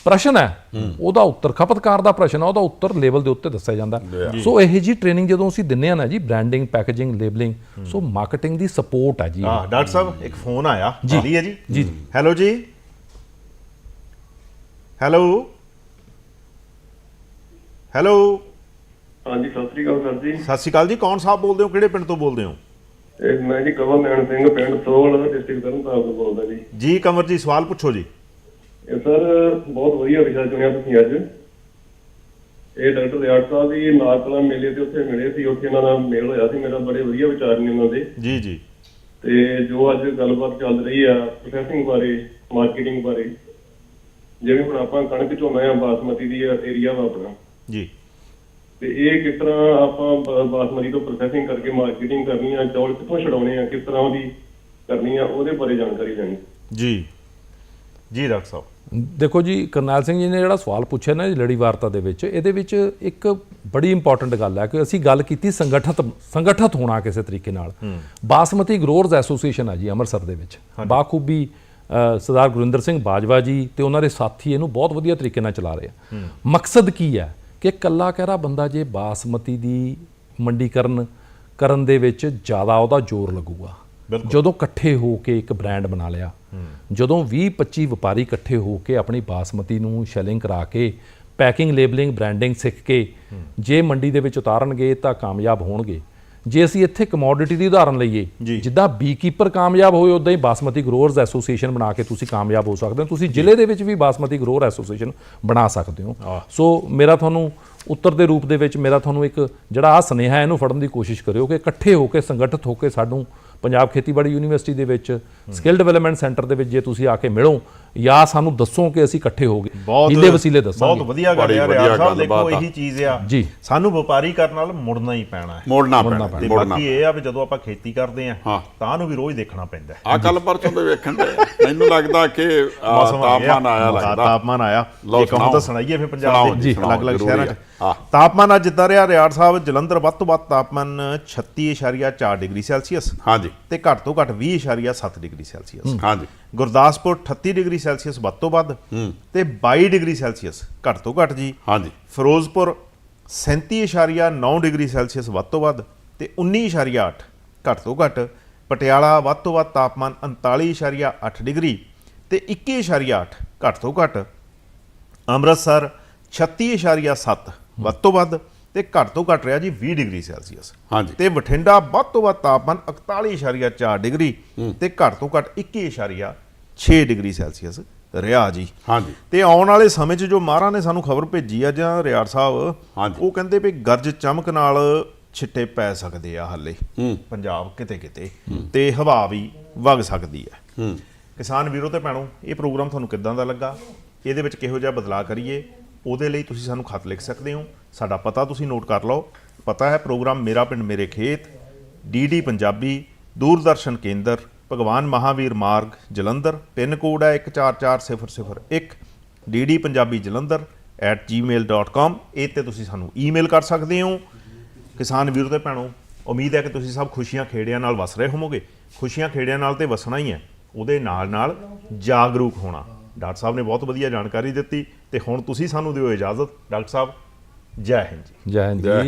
ਪ੍ਰਸ਼ਨ ਹੈ ਉਹਦਾ ਉੱਤਰ ਖਪਤਕਾਰ ਦਾ ਪ੍ਰਸ਼ਨ ਹੈ ਉਹਦਾ ਉੱਤਰ ਲੇਬਲ ਦੇ ਉੱਤੇ ਦੱਸਿਆ ਜਾਂਦਾ। ਸੋ ਇਹ ਜੀ ਟ੍ਰੇਨਿੰਗ ਜਦੋਂ ਅਸੀਂ ਦਿੰਨੇ ਆ ਨਾ ਜੀ branding packaging labelling so marketing ਦੀ ਸਪੋਰਟ ਹੈ ਜੀ। ਹਾਂ ਡਾਕਟਰ ਸਾਹਿਬ ਇੱਕ ਫੋਨ ਆਇਆ। ਜੀ। ਹੈ ਜੀ ਜੀ। ਹੈਲੋ ਜੀ? ਹੈਲੋ? ਹੈਲੋ? ਹਾਂਜੀ ਸਤਿ ਸ੍ਰੀ ਅਕਾਲ ਸਰ ਜੀ। ਸਤਿ ਸ਼੍ਰੀ ਅਕਾਲ ਜੀ ਕੌਣ ਸਾਹਿਬ ਬੋਲਦੇ ਹੋ? ਕਿਹੜੇ ਪਿੰਡ ਤੋਂ ਬੋਲਦੇ ਹੋ? ਇਹ ਮੈਂ ਜੀ ਕਵਲ ਨੈਣ ਸਿੰਘ ਪਿੰਡ ਸੋਹਲ ਡਿਸਟ੍ਰਿਕਟ ਤਰਨਤਾਰਨ ਤੋਂ ਬੋਲਦਾ ਜੀ। ਜੀ ਕਮਰ ਜੀ ਸਵਾਲ ਪੁੱਛੋ ਜੀ। ਇਹ ਸਰ ਬਹੁਤ ਵਧੀਆ ਵਿਸ਼ਾ ਚੁਣਿਆ ਤੁਸੀਂ ਅੱਜ। ਇਹ ਡਾਕਟਰ ਰਿਆੜ ਸਾਹਿਬ ਵੀ ਨਾਰਕਲਾ ਮੇਲੇ ਤੇ ਉੱਥੇ ਮਿਲੇ ਸੀ ਉੱਥੇ ਇਹਨਾਂ ਦਾ ਮੇਲ ਹੋਇਆ ਸੀ ਮੇਰਾ ਬੜੇ ਵਧੀਆ ਵਿਚਾਰ ਨੇ ਉਹਨਾਂ ਦੇ। ਜੀ ਜੀ। ਤੇ ਜੋ ਅੱਜ ਗੱਲਬਾਤ ਚੱਲ ਰਹੀ ਆ ਪ੍ਰੋਸੈਸਿੰਗ ਬਾਰੇ ਮਾਰਕੀਟਿੰਗ ਬਾਰੇ ਜਿਵੇਂ ਹੁਣ ਆਪਾਂ ਕਣਕ ਝੋਨਾ ਆ ਬਾਸਮਤੀ ਦੀ ਏਰੀਆ ਵਾ ਆਪਣਾ ਜੀ। ਤੇ ਇਹ ਕਿਸ ਤਰ੍ਹਾਂ ਆਪਾਂ ਬਾਸਮਤੀ ਤੋਂ ਪ੍ਰੋਸੈਸਿੰਗ ਕਰਕੇ ਮਾਰਕੀਟਿੰਗ ਕਰਨੀ ਆ ਚੌਲ ਕਿੱਥੋਂ ਛਡਾਉਣੇ ਆ ਕਿਸ ਤਰ੍ਹਾਂ ਉਹਦੀ ਕਰਨੀ ਆ ਉਹਦੇ ਬਾਰੇ ਜਾਣਕਾਰੀ ਲੈਣੀ। ਜੀ। ਜੀ ਡਾਕਟਰ ਸਾਹਿਬ। ਦੇਖੋ ਜੀ ਕਰਨੈਲ ਸਿੰਘ ਜੀ ਨੇ ਜਿਹੜਾ ਸਵਾਲ ਪੁੱਛਿਆ ਨਾ ਜੀ ਲੜੀ ਵਾਰਤਾ ਦੇ ਵਿੱਚ ਇਹਦੇ ਵਿੱਚ ਇੱਕ ਬੜੀ ਇੰਪੋਰਟੈਂਟ ਗੱਲ ਹੈ ਕਿ ਅਸੀਂ ਗੱਲ ਕੀਤੀ ਸੰਗਠਿਤ ਸੰਗਠਿਤ ਹੋਣਾ ਕਿਸੇ ਤਰੀਕੇ ਨਾਲ। ਬਾਸਮਤੀ ਗਰੋਅਰਜ਼ ਐਸੋਸੀਏਸ਼ਨ ਹੈ ਜੀ ਅੰਮ੍ਰਿਤਸਰ ਦੇ ਵਿੱਚ। ਬਾਖੂਬੀ ਸਰਦਾਰ ਗੁਰਿੰਦਰ ਸਿੰਘ ਬਾਜਵਾ ਜੀ ਤੇ ਉਹਨਾਂ ਦੇ ਸਾਥੀ ਇਹਨੂੰ ਬਹੁਤ ਵਧੀਆ ਤਰੀਕੇ ਨਾਲ ਚਲਾ ਰਹੇ ਆ। ਮਕਸਦ ਕੀ ਹੈ? ਕਿ ਕੱਲਾ ਕਹਿਰਾ ਬੰਦਾ ਜੇ ਬਾਸਮਤੀ ਦੀ ਮੰਡੀਕਰਨ ਕਰਨ ਦੇ ਵਿੱਚ ਜ਼ਿਆਦਾ ਉਹਦਾ ਜ਼ੋਰ ਲੱਗੂਗਾ। ਜਦੋਂ ਇਕੱਠੇ ਹੋ ਕੇ ਇੱਕ ਬ੍ਰਾਂਡ ਬਣਾ ਲਿਆ ਜਦੋਂ 20 25 ਵਪਾਰੀ ਇਕੱਠੇ ਹੋ ਕੇ ਆਪਣੀ ਬਾਸਮਤੀ ਨੂੰ ਸ਼ੈਲਿੰਗ ਕਰਾ ਕੇ ਪੈਕਿੰਗ ਲੇਬਲਿੰਗ ਬ੍ਰਾਂਡਿੰਗ ਸਿੱਖ ਕੇ ਜੇ ਮੰਡੀ ਦੇ ਵਿੱਚ ਉਤਾਰਨਗੇ ਤਾਂ ਕਾਮਯਾਬ ਹੋਣਗੇ। ਜੇ ਅਸੀਂ ਇੱਥੇ ਕਮੋਡਿਟੀ ਦੀ ਉਦਾਹਰਨ ਲਈਏ ਜਿੱਦਾਂ ਬੀਕੀਪਰ ਕਾਮਯਾਬ ਹੋਏ ਉਦਾਂ ਹੀ ਬਾਸਮਤੀ ਗਰੋਅਰਜ਼ ਐਸੋਸੀਏਸ਼ਨ ਬਣਾ ਕੇ ਤੁਸੀਂ ਕਾਮਯਾਬ ਹੋ ਸਕਦੇ ਹੋ। ਤੁਸੀਂ ਜ਼ਿਲ੍ਹੇ ਦੇ ਵਿੱਚ ਵੀ ਬਾਸਮਤੀ ਗਰੋਅਰ ਐਸੋਸੀਏਸ਼ਨ ਬਣਾ ਸਕਦੇ ਹੋ। ਸੋ ਮੇਰਾ ਤੁਹਾਨੂੰ ਉੱਤਰ ਦੇ ਰੂਪ ਦੇ ਵਿੱਚ ਮੇਰਾ ਤੁਹਾਨੂੰ ਇੱਕ ਜਿਹੜਾ ਆ ਸੁਨੇਹਾ ਇਹਨੂੰ ਫੜਨ ਦੀ ਕੋਸ਼ਿਸ਼ ਕਰਿਓ ਕਿ ਇਕੱਠੇ ਹੋ ਕੇ ਸੰਗਠਿਤ ਹੋ ਕੇ ਸਾਨੂੰ ਪੰਜਾਬ ਖੇਤੀਬਾੜੀ ਯੂਨੀਵਰਸਿਟੀ ਦੇ ਵਿੱਚ ਸਕਿੱਲ ਡਿਵੈਲਪਮੈਂਟ ਸੈਂਟਰ ਦੇ ਵਿੱਚ ਜੇ ਤੁਸੀਂ ਆ ਕੇ ਮਿਲੋ ਜਾਂ ਸਾਨੂੰ ਦੱਸੋ ਕਿ ਅਸੀਂ ਇਕੱਠੇ ਹੋ ਗਏ। ਇਹਦੇ ਵਸੀਲੇ ਦੱਸਾਂਗੇ। ਬਹੁਤ ਵਧੀਆ ਗੱਲ ਹੈ ਰਿਆੜ ਸਾਹਿਬ ਦੇਖੋ। ਇਹੀ ਚੀਜ਼ ਆ। ਜੀ। ਸਾਨੂੰ ਵਪਾਰੀ ਕਰਨ ਨਾਲ ਮੁੜਨਾ ਹੀ ਪੈਣਾ ਹੈ। ਮੋੜਨਾ ਪੈਣਾ ਤੇ ਬਾਕੀ ਇਹ ਆ ਵੀ ਜਦੋਂ ਆਪਾਂ ਖੇਤੀ ਕਰਦੇ ਆ। ਤਾਂ ਨੂੰ ਵੀ ਰੋਜ਼ ਦੇਖਣਾ ਪੈਂਦਾ ਆ ਕੱਲ ਪਰਸੋਂ ਦੇ ਵੇਖਣ ਦੇ ਮੈਨੂੰ ਲੱਗਦਾ ਕਿ ਤਾਪਮਾਨ ਆਇਆ ਲੱਗਦਾ। ਤਾਪਮਾਨ ਆਇਆ। ਇੱਕ ਹੁਣ ਤਾਂ। ਸੁਣਾਈਏ ਫਿਰ ਪੰਜਾਬ ਜੀ, ਦੇ ਅਲੱਗ-ਅਲੱਗ ਸ਼ਹਿਰਾਂ। 'ਚ। ਤਾਪਮਾਨ ਅੱਜ ਜਿੱਦਾਂ ਰਿਹਾ ਰਿਆੜ ਸਾਹਿਬ ਜਲੰਧਰ ਵੱਧ ਤੋਂ ਵੱਧ ਤਾਪਮਾਨ 36.4 ਡਿਗਰੀ ਸੈਲਸੀਅਸ ਹਾਂਜੀ। ਤੇ ਘੱਟ ਤੋਂ ਘੱਟ 20.7 ਡਿਗਰੀ ਸੈਲਸੀਅਸ। ਹਾਂਜੀ। ਗੁਰਦਾਸਪੁਰ 38 ਡਿਗਰੀ ਸੈਲਸੀਅਸ ਵੱਧ ਤੋਂ ਵੱਧ ਤੇ 22 ਡਿਗਰੀ ਸੈਲਸੀਅਸ ਘੱਟ ਤੋਂ ਘੱਟ ਜੀ। ਹਾਂਜੀ। ਫਿਰੋਜ਼ਪੁਰ 37.9 ਡਿਗਰੀ ਸੈਲਸੀਅਸ ਵੱਧ ਤੋਂ ਵੱਧ ਤੇ 19.8 ਘੱਟ ਤੋਂ ਘੱਟ। ਪਟਿਆਲਾ ਵੱਧ ਤੋਂ ਵੱਧ ਤਾਪਮਾਨ 39.8 ਡਿਗਰੀ ਤੇ 21.8 ਘੱਟ ਤੋਂ ਘੱਟ। ਅੰਮ੍ਰਿਤਸਰ 36.7 ਵੱਧ ਤੋਂ ਵੱਧ। ਤੇ ਘੱਟ ਤੋਂ ਘੱਟ ਰਿਹਾ ਜੀ 20 ਡਿਗਰੀ ਸੈਲਸੀਅਸ। ਹਾਂਜੀ। ਤੇ ਬਠਿੰਡਾ ਵੱਧ ਤੋਂ ਵੱਧ ਤਾਪਮਾਨ 41.4 ਡਿਗਰੀ ਤੇ ਘੱਟ ਤੋਂ ਘੱਟ 21.6 ਡਿਗਰੀ ਸੈਲਸੀਅਸ ਰਿਹਾ ਜੀ। ਹਾਂਜੀ। ਤੇ ਆਉਣ ਵਾਲੇ ਸਮੇਂ 'ਚ ਜੋ ਮਹਾਰਾ ਨੇ ਸਾਨੂੰ ਖਬਰ ਭੇਜੀ ਆ ਜਾਂ ਰਿਆੜ ਸਾਹਿਬ ਹਾਂਜੀ। ਉਹ ਕਹਿੰਦੇ ਵੀ ਗਰਜ ਚਮਕ ਨਾਲ ਛਿੱਟੇ ਪੈ ਸਕਦੇ ਆ ਹਾਲੇ। ਪੰਜਾਬ ਕਿਤੇ ਕਿਤੇ। ਤੇ ਹਵਾ ਵੀ ਵਗ ਸਕਦੀ ਹੂੰ। ਕਿਸਾਨ ਵੀਰੋ ਤੇ ਭੈਣੋ ਇਹ ਪ੍ਰੋਗਰਾਮ ਤੁਹਾਨੂੰ ਕਿੱਦਾਂ ਦਾ ਲੱਗਾ? ਇਹਦੇ ਵਿੱਚ ਕਿਹੋ ਜਿਹਾ ਬਦਲਾਅ ਕਰੀਏ? ਉਹਦੇ ਲਈ ਤੁਸੀਂ ਸਾਨੂੰ ਖਤ ਲਿਖ ਸਕਦੇ ਹੋ। ਸਾਡਾ ਪਤਾ ਤੁਸੀਂ ਨੋਟ ਕਰ ਲਓ। ਪਤਾ ਹੈ ਪ੍ਰੋਗਰਾਮ ਮੇਰਾ ਪਿੰਡ, ਮੇਰੇ ਖੇਤ ਡੀਡੀ ਪੰਜਾਬੀ, ਦੂਰਦਰਸ਼ਨ ਕੇਂਦਰ, ਭਗਵਾਨ ਮਹਾਵੀਰ ਮਾਰਗ, ਜਲੰਧਰ, ਪਿੰਨ ਕੋਡ ਹੈ 144001 ਡੀਡੀ ਪੰਜਾਬੀ, ਜਲੰਧਰ @gmail.com ਇਹ ਤੇ ਤੁਸੀਂ ਸਾਨੂੰ ਈਮੇਲ ਕਰ ਸਕਦੇ ਹੋ। ਕਿਸਾਨ ਵੀਰੋ ਤੇ ਭੈਣੋ, ਉਮੀਦ ਹੈ ਕਿ ਤੁਸੀਂ ਸਭ ਖੁਸ਼ੀਆਂ ਖੇੜਿਆਂ ਨਾਲ ਵਸ ਰਹੇ ਹੋਵੋਗੇ। ਖੁਸ਼ੀਆਂ ਖੇੜਿਆਂ ਨਾਲ ਤੇ ਵਸਣਾ ਹੀ ਹੈ। ਉਹਦੇ ਨਾਲ ਨਾਲ ਜਾਗਰੂਕ ਹੋਣਾ। ਡਾਕਟਰ ਸਾਹਿਬ ਨੇ ਬਹੁਤ ਵਧੀਆ ਜਾਣਕਾਰੀ ਦਿੱਤੀ ਤੇ ਹੁਣ ਤੁਸੀਂ ਸਾਨੂੰ ਦਿਓ ਇਜਾਜ਼ਤ। ਡਾਕਟਰ ਸਾਹਿਬ ਜੈ ਹਿੰਦ ਜੀ। ਜੈ ਹਿੰਦ ਜੈ